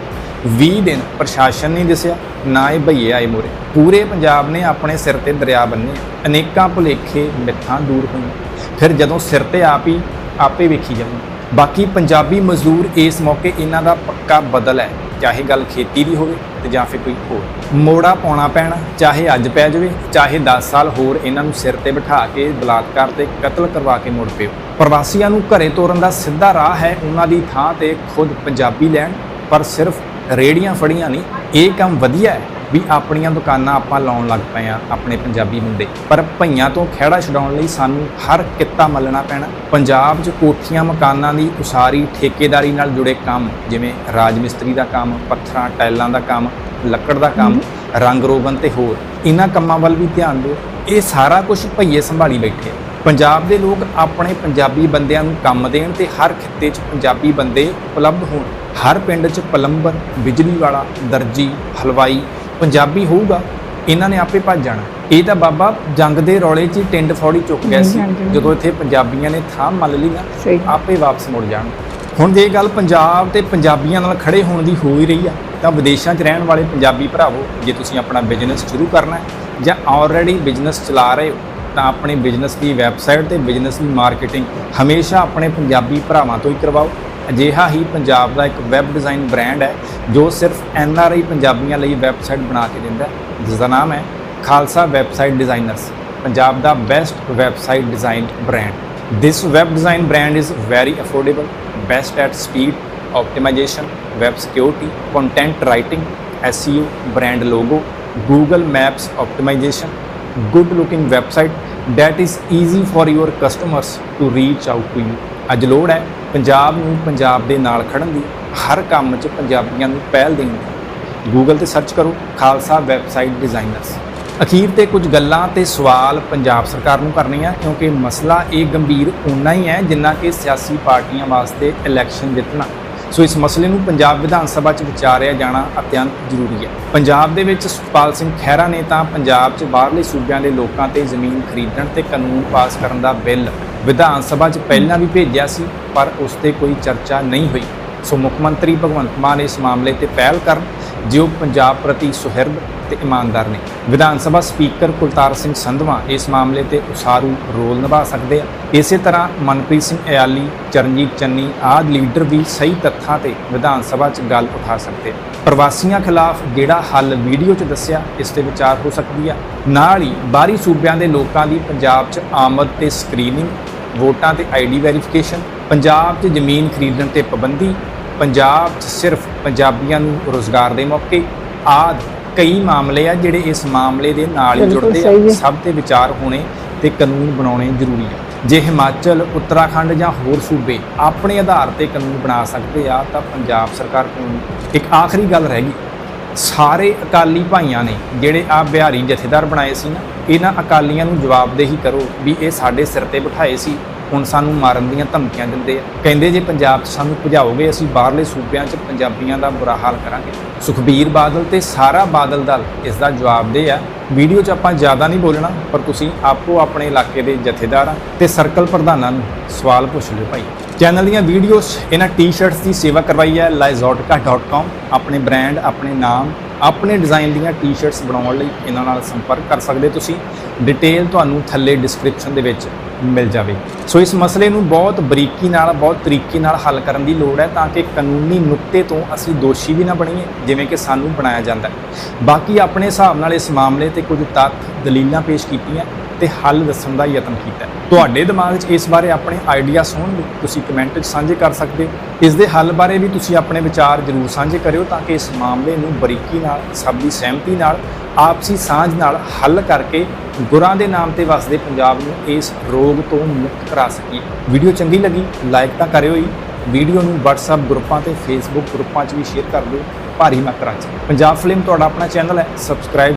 20 ਦਿਨ ਪ੍ਰਸ਼ਾਸਨ ਨਹੀਂ ਦਿਸਿਆ, ਨਾ ਇਹ ਭਈਏ ਆਏ ਮੋਰੇ। ਪੂਰੇ ਪੰਜਾਬ ਨੇ ਆਪਣੇ ਸਿਰ ਤੇ ਦਰਿਆ ਬੰਨੇ ਅਨੇਕਾਂ ਭੁਲੇਖੇ ਮਿੱਥਾਂ ਦੂਰ ਹੋਈਆਂ। ਫਿਰ ਜਦੋਂ ਸਿਰ ਤੇ ਆਪ ਹੀ ਆਪੇ ਵੇਖੀ ਜਾਊ ਬਾਕੀ ਪੰਜਾਬੀ ਮਜ਼ਦੂਰ ਇਸ ਮੌਕੇ ਇਹਨਾਂ ਦਾ ਪੱਕਾ ਬਦਲ ਹੈ। ਚਾਹੇ ਗੱਲ ਖੇਤੀ ਦੀ ਹੋਵੇ ਤੇ ਜਾਂ ਫਿਰ ਕੋਈ ਹੋਰ। ਮੋੜਾ ਪਾਉਣਾ ਪੈਣਾ, ਚਾਹੇ ਅੱਜ ਪੈ ਜਾਵੇ, ਚਾਹੇ 10 ਸਾਲ ਹੋਰ ਇਹਨਾਂ ਨੂੰ ਸਿਰ ਤੇ ਬਿਠਾ ਕੇ ਬਲਾਤਕਾਰ ਤੇ ਕਤਲ ਕਰਵਾ ਕੇ ਮੁੜ ਪਿਓ। ਪ੍ਰਵਾਸੀਆਂ ਨੂੰ ਘਰੇ ਤੋਰਨ ਦਾ ਸਿੱਧਾ ਰਾਹ ਹੈ ਉਹਨਾਂ ਦੀ ਥਾਂ ਤੇ ਖੁਦ ਪੰਜਾਬੀ ਲੈਣ, ਪਰ ਸਿਰਫ ਰੇੜੀਆਂ ਫੜੀਆਂ ਨਹੀਂ, ਇਹ ਕੰਮ ਵਧੀਆ ਹੈ। ਵੀ ਆਪਣੀਆਂ ਦੁਕਾਨਾਂ ਆਪਾਂ ਲਾਉਣ ਲੱਗ ਪਏ ਆ ਆਪਣੇ ਪੰਜਾਬੀ ਮੁੰਡੇ। ਪਰ ਭਈਆਂ ਤੋਂ ਖਹਿੜਾ ਛਡਾਉਣ ਲਈ ਸਾਨੂੰ ਹਰ ਕਿੱਤਾ ਮੱਲਣਾ ਪੈਣਾ। ਪੰਜਾਬ 'ਚ ਕੋਠੀਆਂ ਮਕਾਨਾਂ ਦੀ ਉਸਾਰੀ ਠੇਕੇਦਾਰੀ ਨਾਲ ਜੁੜੇ ਕੰਮ ਜਿਵੇਂ ਰਾਜ ਮਿਸਤਰੀ ਦਾ ਕੰਮ ਪੱਥਰਾਂ ਟਾਈਲਾਂ ਦਾ ਕੰਮ ਲੱਕੜ ਦਾ ਕੰਮ ਰੰਗ ਰੋਗਨ ਤੇ ਹੋਰ। ਇਹਨਾਂ ਕੰਮਾਂ ਵੱਲ ਵੀ ਧਿਆਨ ਦਿਓ। ਇਹ ਸਾਰਾ ਕੁਝ ਭਈਏ ਸੰਭਾਲੀ ਬੈਠੇ ਆ। ਪੰਜਾਬ ਦੇ ਲੋਕ ਆਪਣੇ ਪੰਜਾਬੀ ਬੰਦਿਆਂ ਨੂੰ ਕੰਮ ਦੇਣ ਤੇ ਹਰ ਖਿੱਤੇ 'ਚ ਪੰਜਾਬੀ ਬੰਦੇ ਉਪਲਬਧ ਹੋਣ। ਹਰ ਪਿੰਡ 'ਚ ਪਲੰਬਰ ਬਿਜਲੀ ਵਾਲਾ ਦਰਜੀ ਹਲਵਾਈ ਪੰਜਾਬੀ ਹੋਊਗਾ ਇਹਨਾਂ ਨੇ ਆਪੇ ਭੱਜ ਜਾਣਾ ਇਹ ਤਾਂ ਬਾਬਾ ਜੰਗ ਦੇ ਰੌਲੇ 'ਚ ਹੀ ਟਿੰਡ ਫੌੜੀ ਚੁੱਕ ਗਿਆ ਸੀ। ਜਦੋਂ ਇੱਥੇ ਪੰਜਾਬੀਆਂ ਨੇ ਥਾਂ ਮੱਲ ਲਈ ਨਾ। ਆਪੇ ਵਾਪਸ ਮੁੜ ਜਾਣ ਹੁਣ ਜੇ ਗੱਲ ਪੰਜਾਬ ਤੇ ਪੰਜਾਬੀਆਂ ਨਾਲ ਖੜੇ ਹੋਣ ਦੀ ਹੋ ਹੀ ਰਹੀ ਆ ਤਾਂ ਵਿਦੇਸ਼ਾਂ 'ਚ ਰਹਿਣ ਵਾਲੇ ਪੰਜਾਬੀ ਭਰਾਵੋ ਜੇ ਤੁਸੀਂ ਆਪਣਾ ਬਿਜ਼ਨਸ ਸ਼ੁਰੂ ਕਰਨਾ ਹੈ ਜਾਂ ਆਲਰੇਡੀ ਬਿਜ਼ਨਸ ਚਲਾ ਰਹੇ ਹੋ ਤਾਂ ਆਪਣੇ ਬਿਜ਼ਨਸ ਦੀ ਵੈਬਸਾਈਟ ਤੇ ਬਿਜ਼ਨਸ ਦੀ ਮਾਰਕੀਟਿੰਗ ਹਮੇਸ਼ਾ ਆਪਣੇ ਪੰਜਾਬੀ ਭਰਾਵਾਂ ਤੋਂ ਹੀ ਕਰਵਾਓ ਅਜਿਹਾ ਹੀ ਪੰਜਾਬ ਦਾ ਇੱਕ ਵੈਬ ਡਿਜ਼ਾਈਨ ਬ੍ਰਾਂਡ ਹੈ ਜੋ ਸਿਰਫ ਐਨ ਆਰ ਆਈ ਪੰਜਾਬੀਆਂ ਲਈ ਵੈਬਸਾਈਟ ਬਣਾ ਕੇ ਦਿੰਦਾ ਹੈ ਜਿਸ ਦਾ ਨਾਮ ਹੈ Khalsa website designers Punjab the best website design brand this web design brand is very affordable best at speed optimization web security content writing seo brand logo google maps optimization good looking website that is easy for your customers to reach out to you ਅੱਜ ਲੋੜ ਹੈ ਪੰਜਾਬ ਨੂੰ ਪੰਜਾਬ ਦੇ ਨਾਲ ਖੜਨ ਦੀ, ਹਰ ਕੰਮ 'ਚ ਪੰਜਾਬੀਆਂ ਨੂੰ ਪਹਿਲ ਦੇਣ ਦੀ। ਗੂਗਲ ਤੇ ਸਰਚ ਕਰੋ, ਖਾਲਸਾ ਵੈਬਸਾਈਟ ਡਿਜ਼ਾਈਨਰਸ ਅਖੀਰ ਤੇ ਕੁਝ ਗੱਲਾਂ ਤੇ ਸਵਾਲ ਪੰਜਾਬ ਸਰਕਾਰ ਨੂੰ ਕਰਨੇ ਆ, ਕਿਉਂਕਿ ਮਸਲਾ ਇਹ ਗੰਭੀਰ ਉਨਾ ਹੀ ਹੈ ਜਿੰਨਾ ਕਿ ਸਿਆਸੀ ਪਾਰਟੀਆਂ ਵਾਸਤੇ ਇਲੈਕਸ਼ਨ ਜਿੱਤਣਾ। ਸੋ ਇਸ ਮਸਲੇ ਨੂੰ ਪੰਜਾਬ ਵਿਧਾਨ ਸਭਾ 'ਚ ਵਿਚਾਰਿਆ ਜਾਣਾ ਅਤਿਅੰਤ ਜ਼ਰੂਰੀ ਹੈ। ਪੰਜਾਬ ਦੇ ਵਿੱਚ ਸੁਖਪਾਲ ਸਿੰਘ ਖਹਿਰਾ ਨੇ ਤਾਂ ਪੰਜਾਬ 'ਚ ਬਾਹਰਲੇ ਸੂਬਿਆਂ ਦੇ ਲੋਕਾਂ ਤੇ ਜ਼ਮੀਨ ਖਰੀਦਣ ਤੇ ਕਾਨੂੰਨ ਪਾਸ ਕਰਨ ਦਾ ਬਿੱਲ ਵਿਧਾਨ ਸਭਾ 'ਚ ਪਹਿਲਾਂ ਵੀ ਭੇਜਿਆ ਸੀ, ਪਰ ਉਸ ਤੇ ਕੋਈ ਚਰਚਾ ਨਹੀਂ ਹੋਈ। ਸੋ ਮੁੱਖ ਮੰਤਰੀ ਭਗਵੰਤ ਮਾਨ ਇਸ ਮਾਮਲੇ ਤੇ ਪਹਿਲ ਕਰਨ ਜੋ ਪੰਜਾਬ ਪ੍ਰਤੀ ਸੁਹਿਰਦ ਤੇ ਇਮਾਨਦਾਰ ਨੇ। ਵਿਧਾਨ ਸਭਾ ਸਪੀਕਰ ਕੁਲਤਾਰ ਸਿੰਘ ਸੰਧਵਾ ਇਸ ਮਾਮਲੇ ਤੇ ਉਸਾਰੂ ਰੋਲ ਨਿਭਾ ਸਕਦੇ ਆ। ਇਸੇ ਤਰ੍ਹਾਂ ਮਨਪ੍ਰੀਤ ਸਿੰਘ ਇਆਲੀ, ਚਰਨਜੀਤ ਚੰਨੀ ਆਦ ਲੀਡਰ ਵੀ ਸਹੀ ਤੱਥਾਂ ਤੇ ਵਿਧਾਨ ਸਭਾ 'ਚ ਗੱਲ ਉਠਾ ਸਕਦੇ ਪ੍ਰਵਾਸੀਆਂ ਖਿਲਾਫ ਜਿਹੜਾ ਹੱਲ ਵੀਡੀਓ 'ਚ ਦੱਸਿਆ, ਇਸ ਤੇ ਵਿਚਾਰ ਹੋ ਸਕਦੀ ਆ। ਨਾਲ ਹੀ ਬਾਹਰੀ ਸੂਬਿਆਂ ਦੇ ਲੋਕਾਂ ਦੀ ਪੰਜਾਬ 'ਚ ਆਮਦ ਤੇ ਸਕਰੀਨਿੰਗ ਵੋਟਾਂ ਤੇ ਆਈਡੀ ਵੈਰੀਫਿਕੇਸ਼ਨ ਪੰਜਾਬ 'ਚ ਜ਼ਮੀਨ ਖਰੀਦਣ ਤੇ ਪਾਬੰਦੀ ਪੰਜਾਬ 'ਚ ਸਿਰਫ ਪੰਜਾਬੀਆਂ ਨੂੰ ਰੋਜ਼ਗਾਰ ਦੇ ਮੌਕੇ ਆਦ ਕਈ ਮਾਮਲੇ ਆ ਜਿਹੜੇ ਇਸ ਮਾਮਲੇ ਦੇ ਨਾਲ ਹੀ ਜੁੜਦੇ ਆ। ਸਭ ਤੇ ਵਿਚਾਰ ਹੋਣੇ ਤੇ ਕਾਨੂੰਨ ਬਣਾਉਣੇ ਜ਼ਰੂਰੀ ਆ। ਜੇ ਹਿਮਾਚਲ ਉੱਤਰਾਖੰਡ ਜਾਂ ਹੋਰ ਸੂਬੇ ਆਪਣੇ ਆਧਾਰ ਤੇ ਕਾਨੂੰਨ ਬਣਾ ਸਕਦੇ ਆ ਤਾਂ ਪੰਜਾਬ ਸਰਕਾਰ ਨਹੀਂ ਇੱਕ ਆਖਰੀ ਗੱਲ ਰਹਿ ਗਈ। ਸਾਰੇ ਅਕਾਲੀ ਭਾਈਆਂ ਨੇ ਜਿਹੜੇ ਆ ਬਿਹਾਰੀ ਜਥੇਦਾਰ ਬਣਾਏ ਸੀ ਨਾ ਇਹਨਾਂ ਅਕਾਲੀਆਂ ਨੂੰ ਜਵਾਬਦੇਹੀ ਕਰੋ ਵੀ ਇਹ ਸਾਡੇ ਸਿਰ ਤੇ ਬਿਠਾਏ ਸੀ। ਹੁਣ ਸਾਨੂੰ ਮਾਰਨ ਦੀਆਂ ਧਮਕੀਆਂ ਦਿੰਦੇ ਆ। ਕਹਿੰਦੇ ਜੇ ਪੰਜਾਬ 'ਚ ਸਾਨੂੰ ਭਜਾਓਗੇ, ਅਸੀਂ ਬਾਹਰਲੇ ਸੂਬਿਆਂ 'ਚ ਪੰਜਾਬੀਆਂ ਦਾ ਬੁਰਾ ਹਾਲ ਕਰਾਂਗੇ। ਸੁਖਬੀਰ ਬਾਦਲ ਤੇ ਸਾਰਾ ਬਾਦਲ ਦਲ ਇਸ ਦਾ ਜਵਾਬ ਦੇ ਆ। ਵੀਡੀਓ 'ਚ ਆਪਾਂ ਜ਼ਿਆਦਾ ਨਹੀਂ ਬੋਲਣਾ, ਪਰ ਤੁਸੀਂ ਆਪੋ ਆਪਣੇ ਇਲਾਕੇ ਦੇ ਜਥੇਦਾਰਾਂ ਤੇ ਸਰਕਲ ਪ੍ਰਧਾਨਾਂ ਨੂੰ ਸਵਾਲ ਪੁੱਛ ਲਿਓ ਭਾਈ। ਚੈਨਲ ਦੀਆਂ ਵੀਡੀਓਜ਼, ਇਹਨਾਂ ਟੀ-ਸ਼ਰਟਸ ਦੀ ਸੇਵਾ ਕਰਵਾਈ ਹੈ laizotica.com ਆਪਣੇ ਬ੍ਰਾਂਡ ਆਪਣੇ ਨਾਮ, ਆਪਣੇ ਡਿਜ਼ਾਈਨ ਦੀਆਂ ਟੀ-ਸ਼ਰਟਸ ਬਣਾਉਣ ਲਈ ਇਹਨਾਂ ਨਾਲ ਸੰਪਰਕ ਕਰ ਸਕਦੇ ਤੁਸੀਂ। ਡਿਟੇਲ ਤੁਹਾਨੂੰ ਥੱਲੇ ਡਿਸਕ੍ਰਿਪਸ਼ਨ ਦੇ ਵਿੱਚ ਮਿਲ ਜਾਵੇ। ਸੋ ਇਸ ਮਸਲੇ ਨੂੰ ਬਹੁਤ ਬਰੀਕੀ ਨਾਲ, ਬਹੁਤ ਤਰੀਕੇ ਨਾਲ ਹੱਲ ਕਰਨ ਦੀ ਲੋੜ ਹੈ ਤਾਂ ਕਿ ਕਾਨੂੰਨੀ ਨੁਕਤੇ ਤੋਂ ਅਸੀਂ ਦੋਸ਼ੀ ਵੀ ਨਾ ਬਣੀਏ, ਜਿਵੇਂ ਕਿ ਸਾਨੂੰ ਬਣਾਇਆ ਜਾਂਦਾ ਹੈ। ਬਾਕੀ ਆਪਣੇ ਹਿਸਾਬ ਨਾਲ ਇਸ ਮਾਮਲੇ ਤੇ ਕੁਝ ਤੱਥ ਦਲੀਲਾਂ ਪੇਸ਼ ਕੀਤੀਆਂ। ਤੇ ਹੱਲ ਦੱਸਣ ਦਾ ਯਤਨ ਕੀਤਾ ਤੁਹਾਡੇ ਦਿਮਾਗ 'ਚ ਇਸ ਬਾਰੇ ਆਪਣੇ ਆਈਡੀਆਸ ਹੋਣਗੇ, ਤੁਸੀਂ ਕਮੈਂਟ 'ਚ ਸਾਂਝੇ ਕਰ ਸਕਦੇ ਹੋ। ਇਸ ਦੇ ਹੱਲ ਬਾਰੇ ਵੀ ਤੁਸੀਂ ਆਪਣੇ ਵਿਚਾਰ ਜ਼ਰੂਰ ਸਾਂਝੇ ਕਰਿਓ ਤਾਂ ਕਿ ਇਸ ਮਾਮਲੇ ਨੂੰ ਬਰੀਕੀ ਨਾਲ, ਸਭ ਦੀ ਸਹਿਮਤੀ ਨਾਲ, ਆਪਸੀ ਸਾਂਝ ਨਾਲ ਹੱਲ ਕਰਕੇ ਗੁਰਾਂ ਦੇ ਨਾਮ ਤੇ ਵਸਦੇ ਪੰਜਾਬ ਨੂੰ ਇਸ ਰੋਗ ਤੋਂ ਮੁਕਤ ਕਰਾ ਸਕੀਏ। ਵੀਡੀਓ ਚੰਗੀ ਲੱਗੀ, ਲਾਈਕ ਤਾਂ ਕਰਿਓ ਹੀ। ਵੀਡੀਓ ਨੂੰ WhatsApp ਗਰੁੱਪਾਂ ਤੇ Facebook ਗਰੁੱਪਾਂ 'ਚ ਵੀ ਸ਼ੇਅਰ ਕਰ ਦਿਓ। ਭਾਰੀ ਮਾਤਰਾ 'ਚ ਪੰਜਾਬ ਫਿਲਮ ਤੁਹਾਡਾ ਆਪਣਾ ਚੈਨਲ ਹੈ ਸਬਸਕ੍ਰਾਈਬ